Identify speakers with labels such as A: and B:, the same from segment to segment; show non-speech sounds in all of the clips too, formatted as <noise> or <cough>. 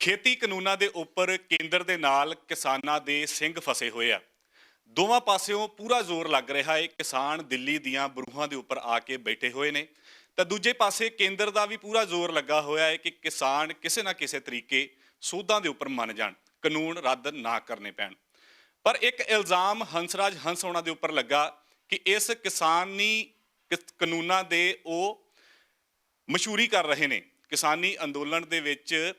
A: ਖੇਤੀ ਕਾਨੂੰਨਾਂ ਦੇ ਉੱਪਰ ਕੇਂਦਰ ਦੇ ਨਾਲ ਕਿਸਾਨਾਂ ਦੇ ਸਿੰਘ ਫਸੇ ਹੋਏ ਆ। ਦੋਵਾਂ ਪਾਸਿਓਂ ਪੂਰਾ ਜ਼ੋਰ ਲੱਗ ਰਿਹਾ ਹੈ ਕਿਸਾਨ ਦਿੱਲੀ ਦੀਆਂ ਬਰੂਹਾਂ ਦੇ ਉੱਪਰ ਆ ਕੇ ਬੈਠੇ ਹੋਏ ਨੇ। ਤਾਂ ਦੂਜੇ ਪਾਸੇ ਕੇਂਦਰ ਦਾ ਵੀ ਪੂਰਾ ਜ਼ੋਰ ਲੱਗਾ ਹੋਇਆ ਹੈ ਕਿ ਕਿਸਾਨ ਕਿਸੇ ਨਾ ਕਿਸੇ ਤਰੀਕੇ ਸੋਧਾਂ ਦੇ ਉੱਪਰ ਮੰਨ ਜਾਣ। ਕਾਨੂੰਨ ਰੱਦ ਨਾ ਕਰਨੇ ਪੈਣ। ਪਰ ਇੱਕ ਇਲਜ਼ਾਮ ਹੰਸਰਾਜ ਹੰਸ ਹੋਣਾ ਦੇ ਉੱਪਰ ਲੱਗਾ ਕਿ ਇਸ ਕਿਸਾਨੀ ਕਾਨੂੰਨਾਂ ਦੇ ਉਹ ਮਸ਼ਹੂਰੀ ਕਰ ਰਹੇ ਨੇ। ਕਿਸਾਨੀ ਅੰਦੋਲਨ ਦੇ ਵਿੱਚ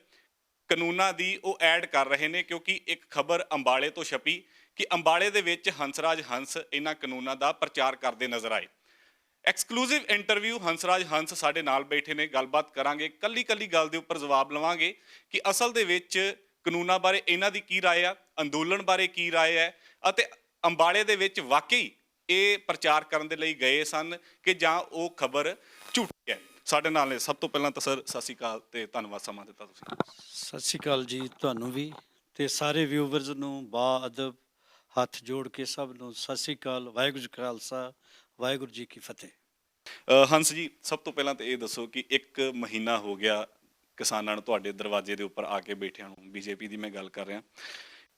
A: ਕਾਨੂੰਨਾਂ ਦੀ ਉਹ ਐਡ ਕਰ ਰਹੇ ਨੇ ਕਿਉਂਕਿ ਇੱਕ ਖਬਰ ਅੰਬਾਲੇ ਤੋਂ ਛਪੀ ਕਿ ਅੰਬਾਲੇ ਦੇ ਵਿੱਚ ਹੰਸਰਾਜ ਹੰਸ ਇਹਨਾਂ ਕਾਨੂੰਨਾਂ ਦਾ ਪ੍ਰਚਾਰ ਕਰਦੇ ਨਜ਼ਰ ਆਏ ਐਕਸਕਲੂਸਿਵ ਇੰਟਰਵਿਊ ਹੰਸਰਾਜ ਹੰਸ ਸਾਡੇ ਨਾਲ ਬੈਠੇ ਨੇ ਗੱਲਬਾਤ ਕਰਾਂਗੇ ਕੱਲੀ ਕੱਲੀ ਗੱਲ ਦੇ ਉੱਪਰ ਜਵਾਬ ਲਵਾਂਗੇ ਕਿ ਅਸਲ ਦੇ ਵਿੱਚ ਕਾਨੂੰਨਾਂ ਬਾਰੇ ਇਹਨਾਂ ਦੀ ਕੀ رائے ਆ ਅੰਦੋਲਨ ਬਾਰੇ ਕੀ رائے ਹੈ ਅਤੇ ਅੰਬਾਲੇ ਦੇ ਵਿੱਚ ਵਾਕਈ ਇਹ ਪ੍ਰਚਾਰ ਕਰਨ ਦੇ ਲਈ ਗਏ ਸਨ ਕਿ ਜਾਂ ਉਹ ਖਬਰ ਝੂਠੀ ਹੈ ਸਾਡੇ ਨਾਲ ਨੇ। ਸਭ ਤੋਂ ਪਹਿਲਾਂ ਤਾਂ ਸਰ ਸਤਿ ਸ਼੍ਰੀ ਅਕਾਲ ਤੇ ਧੰਨਵਾਦ ਸਮਾਂ ਦਿੱਤਾ ਤੁਸੀਂ।
B: ਸਤਿ ਸ਼੍ਰੀ ਅਕਾਲ ਜੀ ਤੁਹਾਨੂੰ ਵੀ ਤੇ ਸਾਰੇ ਵਿਊਵਰਸ ਨੂੰ ਬਾ ਅਦਬ ਹੱਥ ਜੋੜ ਕੇ ਸਭ ਨੂੰ ਸਤਿ ਸ਼੍ਰੀ ਅਕਾਲ ਵਾਹਿਗੁਰੂ ਜੀ ਖਾਲਸਾ ਵਾਹਿਗੁਰੂ ਜੀ ਕੀ ਫਤਿਹ।
A: ਹੰਸ ਜੀ ਸਭ ਤੋਂ ਪਹਿਲਾਂ ਤਾਂ ਇਹ ਦੱਸੋ ਕਿ ਇੱਕ ਮਹੀਨਾ ਹੋ ਗਿਆ ਕਿਸਾਨਾਂ ਨੂੰ ਤੁਹਾਡੇ ਦਰਵਾਜ਼ੇ ਦੇ ਉੱਪਰ ਆ ਕੇ ਬੈਠਿਆਂ ਨੂੰ ਬੀਜੇਪੀ ਦੀ ਮੈਂ ਗੱਲ ਕਰ ਰਿਹਾ।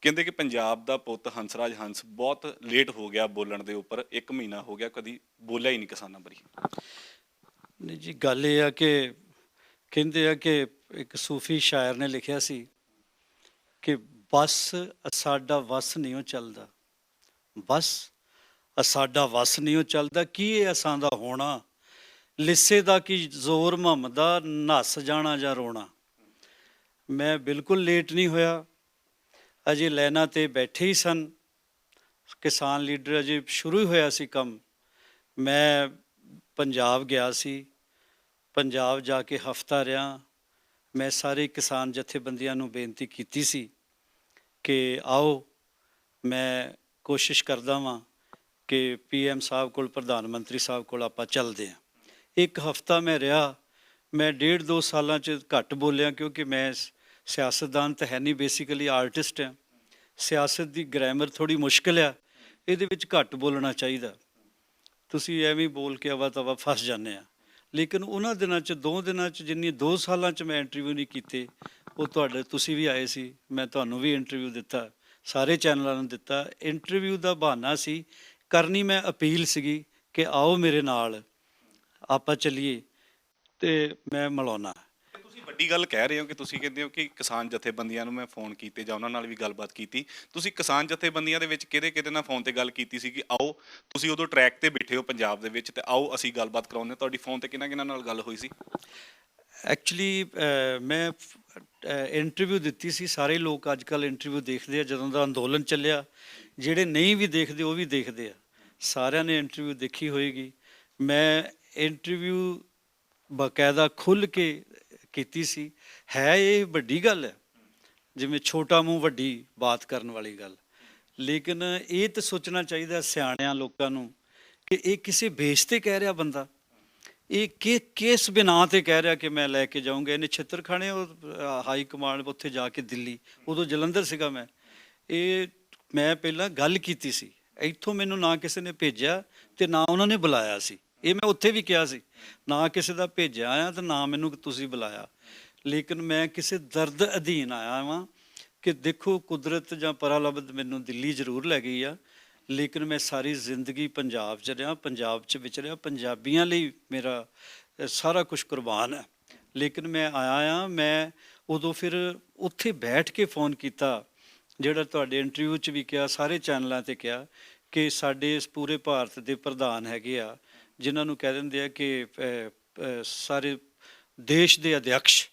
A: ਕਹਿੰਦੇ ਕਿ ਪੰਜਾਬ ਦਾ ਪੁੱਤ ਹੰਸਰਾਜ ਹੰਸ ਬਹੁਤ ਲੇਟ ਹੋ ਗਿਆ ਬੋਲਣ ਦੇ ਉੱਪਰ ਇੱਕ ਮਹੀਨਾ ਹੋ ਗਿਆ ਕਦੀ ਬੋਲਿਆ ਹੀ ਨਹੀਂ ਕਿਸਾਨਾਂ ਬਾਰੇ
B: ਨਹੀਂ ਜੀ, ਗੱਲ ਇਹ ਆ ਕਿ ਕਹਿੰਦੇ ਆ ਕਿ ਇੱਕ ਸੂਫੀ ਸ਼ਾਇਰ ਨੇ ਲਿਖਿਆ ਸੀ ਕਿ ਬਸ ਸਾਡਾ ਵਸ ਨਹੀਂ ਉਹ ਚੱਲਦਾ। ਬਸ ਸਾਡਾ ਵਸ ਨਹੀਂ ਉਹ ਚੱਲਦਾ। ਕੀ ਇਹ ਅਸਾਂ ਦਾ ਹੋਣਾ? ਲਿੱਸੇ ਦਾ ਕੀ ਜ਼ੋਰ ਮੁਹੰਮਦਾ ਨੱਸ ਜਾਣਾ ਜਾਂ ਰੋਣਾ? ਮੈਂ ਬਿਲਕੁਲ ਲੇਟ ਨਹੀਂ ਹੋਇਆ। ਅਜੇ ਲੈਣਾ ਤੇ ਬੈਠੇ ਹੀ ਸਨ। ਕਿਸਾਨ ਲੀਡਰ ਅਜੇ ਸ਼ੁਰੂ ਹੀ ਹੋਇਆ ਸੀ ਕੰਮ। ਮੈਂ ਪੰਜਾਬ ਗਿਆ ਸੀ, ਪੰਜਾਬ ਜਾ ਕੇ ਹਫਤਾ ਰਿਹਾ। ਮੈਂ ਸਾਰੇ ਕਿਸਾਨ ਜਥੇਬੰਦੀਆਂ ਨੂੰ ਬੇਨਤੀ ਕੀਤੀ ਸੀ ਕਿ ਆਓ, ਮੈਂ ਕੋਸ਼ਿਸ਼ ਕਰਦਾ ਵਾਂ ਕਿ ਪੀਐਮ ਸਾਹਿਬ ਕੋਲ, ਪ੍ਰਧਾਨ ਮੰਤਰੀ ਸਾਹਿਬ ਕੋਲ ਆਪਾਂ ਚੱਲਦੇ ਹਾਂ ਇੱਕ ਹਫਤਾ ਮੈਂ ਰਿਹਾ, ਮੈਂ ਡੇਢ ਦੋ ਸਾਲਾਂ ਚ ਘੱਟ ਬੋਲਿਆ ਕਿਉਂਕਿ ਮੈਂ ਸਿਆਸਤਦਾਨ ਤਾਂ ਹੈ ਨਹੀਂ, ਬੇਸਿਕਲੀ ਆਰਟਿਸਟ ਹਾਂ ਸਿਆਸਤ ਦੀ ਗ੍ਰਾਮਰ ਥੋੜੀ ਮੁਸ਼ਕਲ ਆ, ਇਹਦੇ ਵਿੱਚ ਘੱਟ ਬੋਲਣਾ ਚਾਹੀਦਾ। ਤੁਸੀਂ ਐਵੇਂ ਬੋਲ ਕੇ ਅਵਾ ਤਵਾ ਫਸ ਜਾਂਦੇ ਆ। ਲੇਕਿਨ ਉਹਨਾਂ ਦਿਨਾਂ ਚ, ਦੋ ਦਿਨਾਂ ਚ, ਜਿੰਨੀ ਦੋ ਸਾਲਾਂ ਚ ਮੈਂ ਇੰਟਰਵਿਊ ਨਹੀਂ ਕੀਤੇ, ਉਹ ਤੁਹਾਡੇ, ਤੁਸੀਂ ਵੀ ਆਏ ਸੀ, ਮੈਂ ਤੁਹਾਨੂੰ ਵੀ ਇੰਟਰਵਿਊ ਦਿੱਤਾ, ਸਾਰੇ ਚੈਨਲਾਂ ਨੂੰ ਦਿੱਤਾ। ਇੰਟਰਵਿਊ ਦਾ ਬਹਾਨਾ ਸੀ, ਕਰਨੀ ਮੈਂ ਅਪੀਲ ਸੀਗੀ ਕਿ ਆਓ ਮੇਰੇ ਨਾਲ, ਆਪਾਂ ਚੱਲੀਏ, ਤੇ ਮੈਂ ਮਿਲਾਉਣਾ।
A: ਵੱਡੀ ਗੱਲ ਕਹਿ ਰਹੇ ਹੋ ਕਿ ਤੁਸੀਂ ਕਹਿੰਦੇ ਹੋ ਕਿ ਕਿਸਾਨ ਜਥੇਬੰਦੀਆਂ ਨੂੰ ਮੈਂ ਫੋਨ ਕੀਤੇ ਜਾਂ ਉਹਨਾਂ ਨਾਲ ਵੀ ਗੱਲਬਾਤ ਕੀਤੀ। ਤੁਸੀਂ ਕਿਸਾਨ ਜਥੇਬੰਦੀਆਂ ਦੇ ਵਿੱਚ ਕਿਹਦੇ ਕਿਹਦੇ ਨਾਲ ਫੋਨ ਤੇ ਗੱਲ ਕੀਤੀ ਸੀ ਕਿ ਆਓ, ਤੁਸੀਂ ਉਦੋਂ ਟਰੈਕ ਤੇ ਬੈਠੇ ਹੋ ਪੰਜਾਬ ਦੇ ਵਿੱਚ ਤੇ ਆਓ ਅਸੀਂ ਗੱਲਬਾਤ ਕਰਾਉਂਦੇ ਤੁਹਾਡੀ ਫੋਨ ਤੇ ਕਿਹਨਾਂ ਕਿਹਨਾਂ ਨਾਲ ਗੱਲ ਹੋਈ ਸੀ?
B: ਐਕਚੁਅਲੀ ਮੈਂ ਇੰਟਰਵਿਊ ਦਿੱਤੀ ਸੀ। ਸਾਰੇ ਲੋਕ ਅੱਜ ਕੱਲ ਇੰਟਰਵਿਊ ਦੇਖਦੇ ਆ, ਜਦੋਂ ਦਾ ਅੰਦੋਲਨ ਚੱਲਿਆ। ਜਿਹੜੇ ਨਹੀਂ ਵੀ ਦੇਖਦੇ, ਉਹ ਵੀ ਦੇਖਦੇ ਆ। ਸਾਰਿਆਂ ਨੇ ਇੰਟਰਵਿਊ ਦੇਖੀ ਹੋਏਗੀ। ਮੈਂ ਇੰਟਰਵਿਊ ਬਕਾਇਦਾ ਖੁੱਲ ਕੇ ਕੀਤੀ ਸੀ। ਹੈ ਇਹ ਵੱਡੀ ਗੱਲ ਹੈ। ਜਿਵੇਂ ਛੋਟਾ ਮੂੰਹ ਵੱਡੀ ਬਾਤ ਕਰਨ ਵਾਲੀ ਗੱਲ। ਲੇਕਿਨ ਇਹ ਤਾਂ ਸੋਚਣਾ ਚਾਹੀਦਾ ਸਿਆਣਿਆਂ ਲੋਕਾਂ ਨੂੰ ਕਿ ਇਹ ਕਿਸੇ ਬੇਸ ਤੇ ਕਹਿ ਰਿਹਾ ਬੰਦਾ। ਇਹ ਕਿ ਕਿਸ ਬਿਨਾ ਤੇ ਕਹਿ ਰਿਹਾ ਕਿ ਮੈਂ ਲੈ ਕੇ ਜਾਊਂਗਾ। ਇਹਨੇ ਛਿੱਤਰ ਖਾਣੇ ਉਹ ਹਾਈ ਕਮਾਂਡ ਉੱਥੇ ਜਾ ਕੇ ਦਿੱਲੀ। ਉਦੋਂ ਜਲੰਧਰ ਸੀਗਾ ਮੈਂ। ਇਹ ਮੈਂ ਪਹਿਲਾਂ ਗੱਲ ਕੀਤੀ ਸੀ। ਇੱਥੋਂ ਮੈਨੂੰ ਨਾ ਕਿਸੇ ਨੇ ਭੇਜਿਆ ਤੇ ਨਾ ਉਹਨਾਂ ਨੇ ਬੁਲਾਇਆ ਸੀ। ਇਹ ਮੈਂ ਉੱਥੇ ਵੀ ਕਿਹਾ ਸੀ, ਨਾ ਕਿਸੇ ਦਾ ਭੇਜਿਆ ਆ ਤੇ ਨਾ ਮੈਨੂੰ ਤੁਸੀਂ ਬੁਲਾਇਆ। ਲੇਕਿਨ ਮੈਂ ਕਿਸੇ ਦਰਦ ਅਧੀਨ ਆਇਆ ਵਾਂ ਕਿ ਦੇਖੋ ਕੁਦਰਤ ਜਾਂ ਪਰਾਲਬਦ ਮੈਨੂੰ ਦਿੱਲੀ ਜ਼ਰੂਰ ਲੈ ਗਈ ਆ। ਲੇਕਿਨ ਮੈਂ ਸਾਰੀ ਜ਼ਿੰਦਗੀ ਪੰਜਾਬ 'ਚ ਰਿਹਾ, ਪੰਜਾਬ 'ਚ ਵਿਚਰਿਆ ਪੰਜਾਬੀਆਂ ਲਈ ਮੇਰਾ ਸਾਰਾ ਕੁਝ ਕੁਰਬਾਨ ਹੈ। ਲੇਕਿਨ ਮੈਂ ਆਇਆ ਆ, ਮੈਂ ਉਦੋਂ ਫਿਰ ਉੱਥੇ ਬੈਠ ਕੇ ਫੋਨ ਕੀਤਾ, ਜਿਹੜਾ ਤੁਹਾਡੇ ਇੰਟਰਵਿਊ 'ਚ ਵੀ ਕਿਹਾ, ਸਾਰੇ ਚੈਨਲਾਂ ਤੇ ਕਿਹਾ ਕਿ ਸਾਡੇ ਇਸ ਪੂਰੇ ਭਾਰਤ ਦੇ ਪ੍ਰਧਾਨ ਹੈਗੇ ਆ। ਜਿਨ੍ਹਾਂ ਨੂੰ ਕਹਿ ਦਿੰਦੇ ਆ ਕਿ ਸਾਰੇ ਦੇਸ਼ ਦੇ ਅਧਿਕਸ਼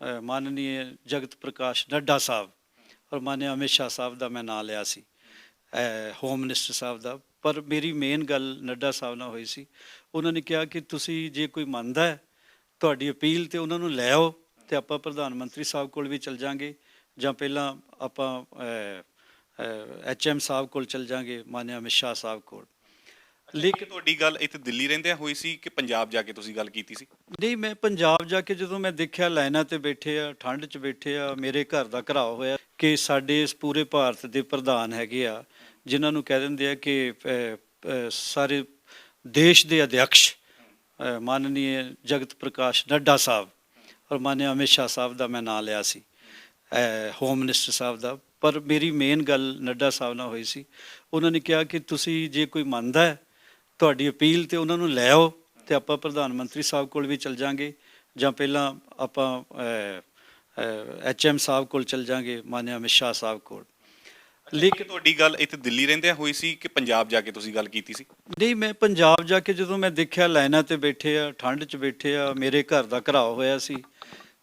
B: ਅ, ਜਗਤ ਪ੍ਰਕਾਸ਼ ਨੱਡਾ ਸਾਹਿਬ ਔਰ ਮਾਨਯ ਅਮਿਤ ਸ਼ਾਹ ਸਾਹਿਬ ਦਾ ਮੈਂ ਨਾਂ ਲਿਆ ਸੀ ਹੋਮ ਮਿਨਿਸਟਰ ਸਾਹਿਬ ਦਾ। ਪਰ ਮੇਰੀ ਮੇਨ ਗੱਲ ਨੱਡਾ ਸਾਹਿਬ ਨਾਲ ਹੋਈ ਸੀ। ਉਹਨਾਂ ਨੇ ਕਿਹਾ ਕਿ ਤੁਸੀਂ ਜੇ ਕੋਈ ਮੰਨਦਾ ਹੈ ਤੁਹਾਡੀ ਅਪੀਲ ਤੇ ਉਹਨਾਂ ਨੂੰ ਲੈ ਆਓ ਤੇ ਆਪਾਂ ਪ੍ਰਧਾਨ ਮੰਤਰੀ ਸਾਹਿਬ ਕੋਲ ਵੀ ਚਲ ਜਾਾਂਗੇ ਜਾਂ ਪਹਿਲਾਂ ਆਪਾਂ ਐਚਐਮ ਸਾਹਿਬ ਕੋਲ ਚਲ ਜਾਾਂਗੇ ਮਾਨਯ ਅਮਿਤ ਸ਼ਾਹ ਸਾਹਿਬ ਕੋਲ।
A: ਲੇਕਿਨ ਤੁਹਾਡੀ ਗੱਲ ਇੱਥੇ ਦਿੱਲੀ ਰਹਿੰਦਿਆਂ ਹੋਈ ਸੀ ਕਿ ਪੰਜਾਬ ਜਾ ਕੇ ਤੁਸੀਂ ਗੱਲ ਕੀਤੀ ਸੀ?
B: ਨਹੀਂ ਮੈਂ ਪੰਜਾਬ ਜਾ ਕੇ ਜਦੋਂ ਮੈਂ ਦੇਖਿਆ ਲਾਈਨਾਂ ਤੇ ਬੈਠੇ ਆ ਠੰਡ 'ਚ ਬੈਠੇ ਆ ਮੇਰੇ ਘਰ ਦਾ ਘਰਾਓ ਹੋਇਆ ਕਿ ਸਾਡੇ ਇਸ ਪੂਰੇ ਭਾਰਤ ਦੇ ਪ੍ਰਧਾਨ ਹੈਗੇ ਆ ਜਿਨ੍ਹਾਂ ਨੂੰ ਕਹਿ ਦਿੰਦੇ ਆ ਕਿ ਸਾਰੇ ਦੇਸ਼ ਦੇ ਅਧਿਕਸ਼ ਅ, ਜਗਤ ਪ੍ਰਕਾਸ਼ ਨੱਡਾ ਸਾਹਿਬ ਔਰ ਮਾਨਯ ਅਮਿਤ ਸ਼ਾਹ ਸਾਹਿਬ ਦਾ ਮੈਂ ਨਾਂ ਲਿਆ ਸੀ ਹੋਮ ਮਿਨਿਸਟਰ ਸਾਹਿਬ ਦਾ। ਪਰ ਮੇਰੀ ਮੇਨ ਗੱਲ ਨੱਡਾ ਸਾਹਿਬ ਨਾਲ ਹੋਈ ਸੀ। ਉਹਨਾਂ ਨੇ ਕਿਹਾ ਕਿ ਤੁਸੀਂ ਜੇ ਕੋਈ ਮੰਨਦਾ ਹੈ ਤੁਹਾਡੀ ਅਪੀਲ ਤੇ ਉਹਨਾਂ ਨੂੰ ਲੈ ਆਓ ਤੇ ਆਪਾਂ ਪ੍ਰਧਾਨ ਮੰਤਰੀ ਸਾਹਿਬ ਕੋਲ ਵੀ ਚਲ ਜਾਾਂਗੇ ਜਾਂ ਪਹਿਲਾਂ ਆਪਾਂ ਐਚਐਮ ਸਾਹਿਬ ਕੋਲ ਚਲ ਜਾਾਂਗੇ ਮਾਨਿਆ ਅਮਿਤ ਸ਼ਾਹ ਸਾਹਿਬ ਕੋਲ।
A: ਲੇਕਿਨ ਤੁਹਾਡੀ ਗੱਲ ਇੱਥੇ ਦਿੱਲੀ ਰਹਿੰਦਿਆਂ ਹੋਈ ਸੀ ਕਿ ਪੰਜਾਬ ਜਾ ਕੇ ਤੁਸੀਂ ਗੱਲ ਕੀਤੀ ਸੀ?
B: ਨਹੀਂ ਮੈਂ ਪੰਜਾਬ ਜਾ ਕੇ ਜਦੋਂ ਮੈਂ ਦੇਖਿਆ ਲਾਈਨਾਂ ਤੇ ਬੈਠੇ ਆ ਠੰਡ 'ਚ ਬੈਠੇ ਆ ਮੇਰੇ ਘਰ ਦਾ ਘਰਾਓ ਹੋਇਆ ਸੀ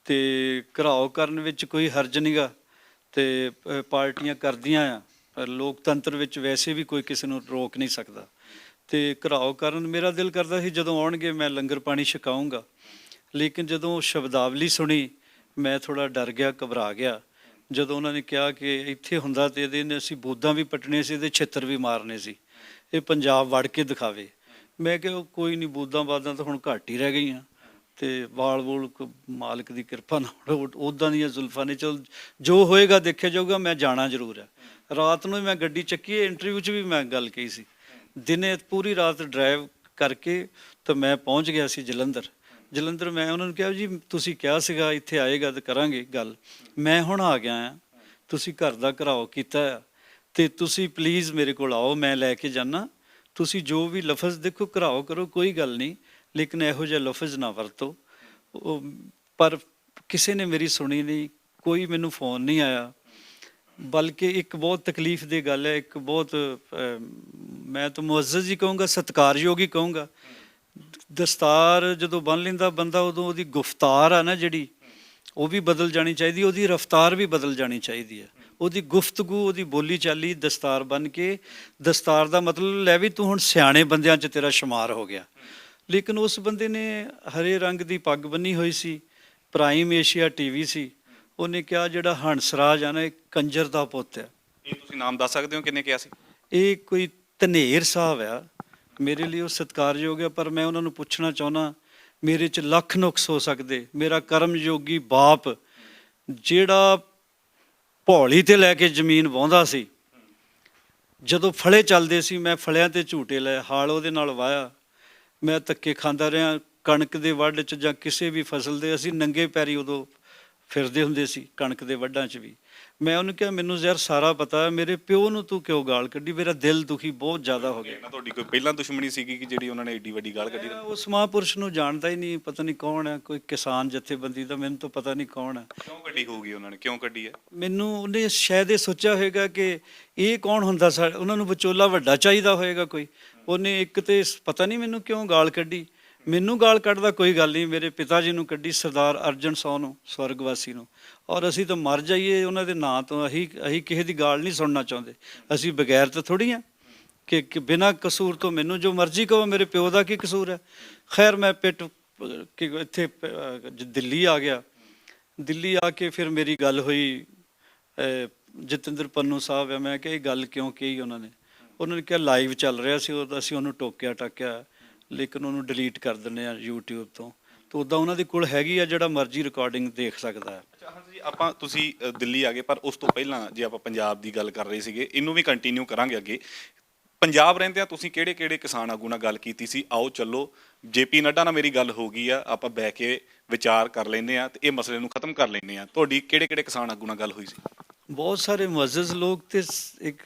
B: ਤੇ ਘਰਾਓ ਕਰਨ ਵਿੱਚ ਕੋਈ ਹਰਜ ਨਹੀਂਗਾ ਤੇ ਪਾਰਟੀਆਂ ਕਰਦੀਆਂ ਆ। ਪਰ ਲੋਕਤੰਤਰ ਵਿੱਚ ਵੈਸੇ ਵੀ ਕੋਈ ਕਿਸੇ ਨੂੰ ਰੋਕ ਨਹੀਂ ਸਕਦਾ। ਤੇ ਘਰਾਓ ਕਰਨ ਮੇਰਾ ਦਿਲ ਕਰਦਾ ਸੀ ਜਦੋਂ ਆਉਣਗੇ ਮੈਂ ਲੰਗਰ ਪਾਣੀ ਛਕਾਉਂਗਾ ਲੇਕਿਨ ਜਦੋਂ ਸ਼ਬਦਾਵਲੀ ਸੁਣੀ, ਮੈਂ ਥੋੜਾ ਡਰ ਗਿਆ, ਘਬਰਾ ਗਿਆ। ਜਦੋਂ ਉਹਨਾਂ ਨੇ ਕਿਹਾ ਕਿ ਇੱਥੇ ਹੁੰਦਾ ਤੇ ਇਹਦੇ ਨੇ ਅਸੀਂ ਬੋਦਾਂ ਵੀ ਪਟਣੇ ਸੀ ਤੇ ਛਿੱਤਰ ਵੀ ਮਾਰਨੇ ਸੀ। ਇਹ ਪੰਜਾਬ ਵੜ ਕੇ ਦਿਖਾਵੇ। ਮੈਂ ਕਿਹਾ, ਉਹ ਕੋਈ ਨਹੀਂ ਬੋਦਾਂ ਬਾਦਾਂ ਤਾਂ ਹੁਣ ਘੱਟ ਹੀ ਰਹਿ ਗਈਆਂ। ਤੇ ਵਾਲ ਵੂਲ ਮਾਲਕ ਦੀ ਕਿਰਪਾ ਨਾਲ ਉਦਾਂ ਦੀਆਂ ਜ਼ੁਲਫਾਂ ਨੇ, ਚਲ ਜੋ ਹੋਏਗਾ ਦੇਖਿਆ ਜਾਊਗਾ, ਮੈਂ ਜਾਣਾ ਜ਼ਰੂਰ ਹੈ। ਰਾਤ ਨੂੰ ਹੀ ਮੈਂ ਗੱਡੀ ਚੱਕੀ, ਇੰਟਰਵਿਊ 'ਚ ਵੀ ਮੈਂ ਗੱਲ ਕਹੀ ਸੀ। ਦਿਨੇ ਪੂਰੀ ਰਾਤ ਡਰਾਈਵ ਕਰਕੇ ਤਾਂ ਮੈਂ ਪਹੁੰਚ ਗਿਆ ਸੀ ਜਲੰਧਰ। ਜਲੰਧਰ ਮੈਂ ਉਹਨਾਂ ਨੂੰ ਕਿਹਾ, ਜੀ, ਤੁਸੀਂ ਕਿਹਾ ਸੀਗਾ, ਇੱਥੇ ਆਏਗਾ ਤਾਂ ਕਰਾਂਗੇ ਗੱਲ। ਮੈਂ ਹੁਣ ਆ ਗਿਆ ਆ ਤੁਸੀਂ ਘਰ ਦਾ ਘਰਾਓ ਕੀਤਾ ਆ ਤੇ ਤੁਸੀਂ ਪਲੀਜ਼ ਮੇਰੇ ਕੋਲ ਆਓ, ਮੈਂ ਲੈ ਕੇ ਜਾਣਾ ਤੁਸੀਂ ਜੋ ਵੀ ਲਫ਼ਜ਼ ਦੇਖੋ, ਘਰਾਓ ਕਰੋ, ਕੋਈ ਗੱਲ ਨਹੀਂ। ਲੇਕਿਨ ਇਹੋ ਜਿਹਾ ਲਫ਼ਜ਼ ਨਾ ਵਰਤੋ। ਉਹ, ਪਰ ਕਿਸੇ ਨੇ ਮੇਰੀ ਸੁਣੀ ਨਹੀਂ, ਕੋਈ ਮੈਨੂੰ ਫੋਨ ਨਹੀਂ ਆਇਆ। ਬਲਕਿ ਇੱਕ ਬਹੁਤ ਤਕਲੀਫ ਦੀ ਗੱਲ ਹੈ, ਇੱਕ ਬਹੁਤ ਮੈਂ ਤਾਂ ਮੁਅੱਜ਼ਜ਼ ਹੀ ਕਹੂੰਗਾ, ਸਤਿਕਾਰਯੋਗ ਹੀ ਕਹੂੰਗਾ। ਦਸਤਾਰ ਜਦੋਂ ਬੰਨ ਲੈਂਦਾ ਬੰਦਾ, ਉਦੋਂ ਉਹਦੀ ਗੁਫਤਾਰ ਆ ਨਾ ਜਿਹੜੀ, ਉਹ ਵੀ ਬਦਲ ਜਾਣੀ ਚਾਹੀਦੀ, ਉਹਦੀ ਰਫ਼ਤਾਰ ਵੀ ਬਦਲ ਜਾਣੀ ਚਾਹੀਦੀ ਹੈ। ਉਹਦੀ ਗੁਫ਼ਤਗੂ, ਉਹਦੀ ਬੋਲੀ ਚਾਲੀ ਦਸਤਾਰ ਬਨ ਕੇ, ਦਸਤਾਰ ਦਾ ਮਤਲਬ ਲੈ ਵੀ ਤੂੰ ਹੁਣ ਸਿਆਣੇ ਬੰਦਿਆਂ 'ਚ ਤੇਰਾ ਸ਼ੁਮਾਰ ਹੋ ਗਿਆ। ਲੇਕਿਨ ਉਸ ਬੰਦੇ ਨੇ ਹਰੇ ਰੰਗ ਦੀ ਪੱਗ ਬੰਨੀ ਹੋਈ ਸੀ, ਪ੍ਰਾਈਮ ਏਸ਼ੀਆ ਟੀਵੀ ਸੀ ਉਹਨੇ ਕਿਹਾ ਜਿਹੜਾ ਹੰਸਰਾਜ ਆ ਨਾ ਇਹ ਕੰਜਰ ਦਾ ਪੁੱਤ ਹੈ
A: ਇਹ ਤੁਸੀਂ ਨਾਮ ਦੱਸ ਸਕਦੇ ਹੋ ਕਿੰਨੇ ਕਿਹਾ ਸੀ?
B: ਇਹ ਕੋਈ ਧਨੇਰ ਸਾਹਿਬ ਆ। ਮੇਰੇ ਲਈ ਉਹ ਸਤਿਕਾਰਯੋਗ ਹੈ ਪਰ ਮੈਂ ਉਹਨਾਂ ਨੂੰ ਪੁੱਛਣਾ ਚਾਹੁੰਦਾ ਮੇਰੇ 'ਚ ਲੱਖ ਨੁਕਸ ਹੋ ਸਕਦੇ ਮੇਰਾ ਕਰਮਯੋਗੀ ਬਾਪ ਜਿਹੜਾ ਭੌਲੀ ਤੇ ਲੈ ਕੇ ਜ਼ਮੀਨ ਵਾਹੁੰਦਾ ਸੀ ਜਦੋਂ ਫਲੇ ਚੱਲਦੇ ਸੀ ਮੈਂ ਫਲਿਆਂ ਤੇ ਝੂਟੇ ਲਏ ਹਾਲ ਉਹਦੇ ਨਾਲ ਵਾਇਆ। ਮੈਂ ਧੱਕੇ ਖਾਂਦਾ ਰਿਹਾ ਕਣਕ ਦੇ ਵੱਢ 'ਚ ਜਾਂ ਕਿਸੇ ਵੀ ਫਸਲ ਦੇ ਅਸੀਂ ਨੰਗੇ ਪੈਰੀ ਉਦੋਂ ਫਿਰਦੇ ਹੁੰਦੇ ਸੀ ਕਣਕ ਦੇ ਵੱਢਾਂ 'ਚ ਵੀ। ਮੈਂ ਉਹਨੂੰ ਕਿਹਾ ਮੈਨੂੰ ਯਾਰ ਸਾਰਾ ਪਤਾ ਹੈ ਮੇਰੇ ਪਿਓ ਨੂੰ ਤੂੰ ਕਿਉਂ ਗਾਲ ਕੱਢੀ? ਮੇਰਾ ਦਿਲ ਦੁਖੀ ਬਹੁਤ ਜ਼ਿਆਦਾ ਹੋ ਗਿਆ।
A: ਤੁਹਾਡੀ ਕੋਈ ਪਹਿਲਾਂ ਦੁਸ਼ਮਣੀ ਸੀਗੀ ਕਿ ਜਿਹੜੀ ਉਹਨਾਂ ਨੇ ਏਡੀ ਵੱਡੀ ਗਾਲ ਕੱਢੀ?
B: ਮੈਂ ਉਸ ਮਹਾਂਪੁਰਸ਼ ਨੂੰ ਜਾਣਦਾ ਹੀ ਨਹੀਂ ਪਤਾ ਨਹੀਂ ਕੌਣ ਹੈ ਕੋਈ ਕਿਸਾਨ ਜਥੇਬੰਦੀ ਦਾ ਮੈਨੂੰ ਤਾਂ ਪਤਾ ਨਹੀਂ ਕੌਣ ਹੈ।
A: ਕਿਉਂ ਕੱਢੀ ਹੋਊਗੀ ਉਹਨਾਂ ਨੇ? ਕਿਉਂ ਕੱਢੀ ਹੈ?
B: ਮੈਨੂੰ ਉਹਨੇ ਸ਼ਾਇਦ ਇਹ ਸੋਚਿਆ ਹੋਵੇਗਾ ਕਿ ਇਹ ਕੌਣ ਹੁੰਦਾ ਸਾ ਉਹਨਾਂ ਨੂੰ ਵਿਚੋਲਾ ਵੱਡਾ ਚਾਹੀਦਾ ਹੋਵੇਗਾ ਕੋਈ। ਉਹਨੇ ਇੱਕ ਤੇ ਪਤਾ ਨਹੀਂ ਮੈਨੂੰ ਕਿਉਂ ਗਾਲ ਕੱਢੀ। ਮੈਨੂੰ ਗਾਲ ਕੱਢਦਾ ਕੋਈ ਗੱਲ ਨਹੀਂ, ਮੇਰੇ ਪਿਤਾ ਜੀ ਨੂੰ ਕੱਢੀ ਸਰਦਾਰ ਅਰਜਨ ਸੌ ਨੂੰ, ਸਵਰਗਵਾਸੀ ਨੂੰ। ਔਰ ਅਸੀਂ ਤਾਂ ਮਰ ਜਾਈਏ ਉਹਨਾਂ ਦੇ ਨਾਂ ਤੋਂ, ਅਸੀਂ ਅਸੀਂ ਕਿਸੇ ਦੀ ਗਾਲ ਨਹੀਂ ਸੁਣਨਾ ਚਾਹੁੰਦੇ। ਅਸੀਂ ਬਗੈਰ ਤਾਂ ਥੋੜੀ ਆ ਕਿ ਕਿ ਬਿਨਾਂ ਕਸੂਰ ਤੋਂ ਮੈਨੂੰ ਜੋ ਮਰਜ਼ੀ ਕਹੋ, ਮੇਰੇ ਪਿਓ ਦਾ ਕੀ ਕਸੂਰ ਹੈ? ਖੈਰ, ਮੈਂ ਪਿੱਟ ਕਿ ਇੱਥੇ ਦਿੱਲੀ ਆ ਗਿਆ। ਦਿੱਲੀ ਆ ਕੇ ਫਿਰ ਮੇਰੀ ਗੱਲ ਹੋਈ ਜਤਿੰਦਰ ਪੰਨੂ ਸਾਹਿਬ ਆ ਮੈਂ ਕਿਹਾ, ਇਹ ਗੱਲ ਕਿਉਂ ਕਹੀ ਉਹਨਾਂ ਨੇ? ਉਹਨਾਂ ਨੇ ਕਿਹਾ ਲਾਈਵ ਚੱਲ ਰਿਹਾ ਸੀ, ਉਹ ਅਸੀਂ ਉਹਨੂੰ ਟੋਕਿਆ ਟਾਕਿਆ ਲੇਕਿਨ ਉਹਨੂੰ ਡਿਲੀਟ ਕਰ ਦਿੰਦੇ ਆ YouTube ਤੋਂ। ਤਾਂ ਉਦਾਂ ਉਹਨਾਂ ਦੇ ਕੋਲ ਹੈਗੀ ਆ ਜਿਹੜਾ ਮਰਜ਼ੀ ਰਿਕਾਰਡਿੰਗ ਦੇਖ ਸਕਦਾ ਹੈ।
A: ਅੱਛਾ ਹਾਂ ਜੀ ਆਪਾਂ ਤੁਸੀਂ ਅ, ਦਿੱਲੀ ਆ ਗਏ ਪਰ ਉਸ ਤੋਂ ਪਹਿਲਾਂ ਜੇ ਆਪਾਂ ਪੰਜਾਬ ਦੀ ਗੱਲ ਕਰ ਰਹੇ ਸੀਗੇ ਇਹਨੂੰ ਵੀ ਕੰਟੀਨਿਊ ਕਰਾਂਗੇ ਅੱਗੇ। ਪੰਜਾਬ ਰਹਿੰਦਿਆਂ ਤੁਸੀਂ ਕਿਹੜੇ ਕਿਹੜੇ ਕਿਸਾਨ ਆਗੂ ਨਾਲ ਗੱਲ ਕੀਤੀ ਸੀ? ਆਓ ਚੱਲੋ ਜੇਪੀ ਨੱਡਾ ਨਾਲ ਮੇਰੀ ਗੱਲ ਹੋ ਗਈ ਆ ਆਪਾਂ ਬਹਿ ਕੇ ਵਿਚਾਰ ਕਰ ਲੈਂਦੇ ਆ ਤੇ ਇਹ ਮਸਲੇ ਨੂੰ ਖਤਮ ਕਰ ਲੈਂਦੇ ਆ ਤੁਹਾਡੀ ਕਿਹੜੇ ਕਿਹੜੇ ਕਿਸਾਨ ਆਗੂ ਨਾਲ ਗੱਲ ਹੋਈ ਸੀ?
B: ਬਹੁਤ ਸਾਰੇ ਮੁਅੱਜ਼ਜ਼ ਲੋਕ ਤੇ ਸ- ਇੱਕ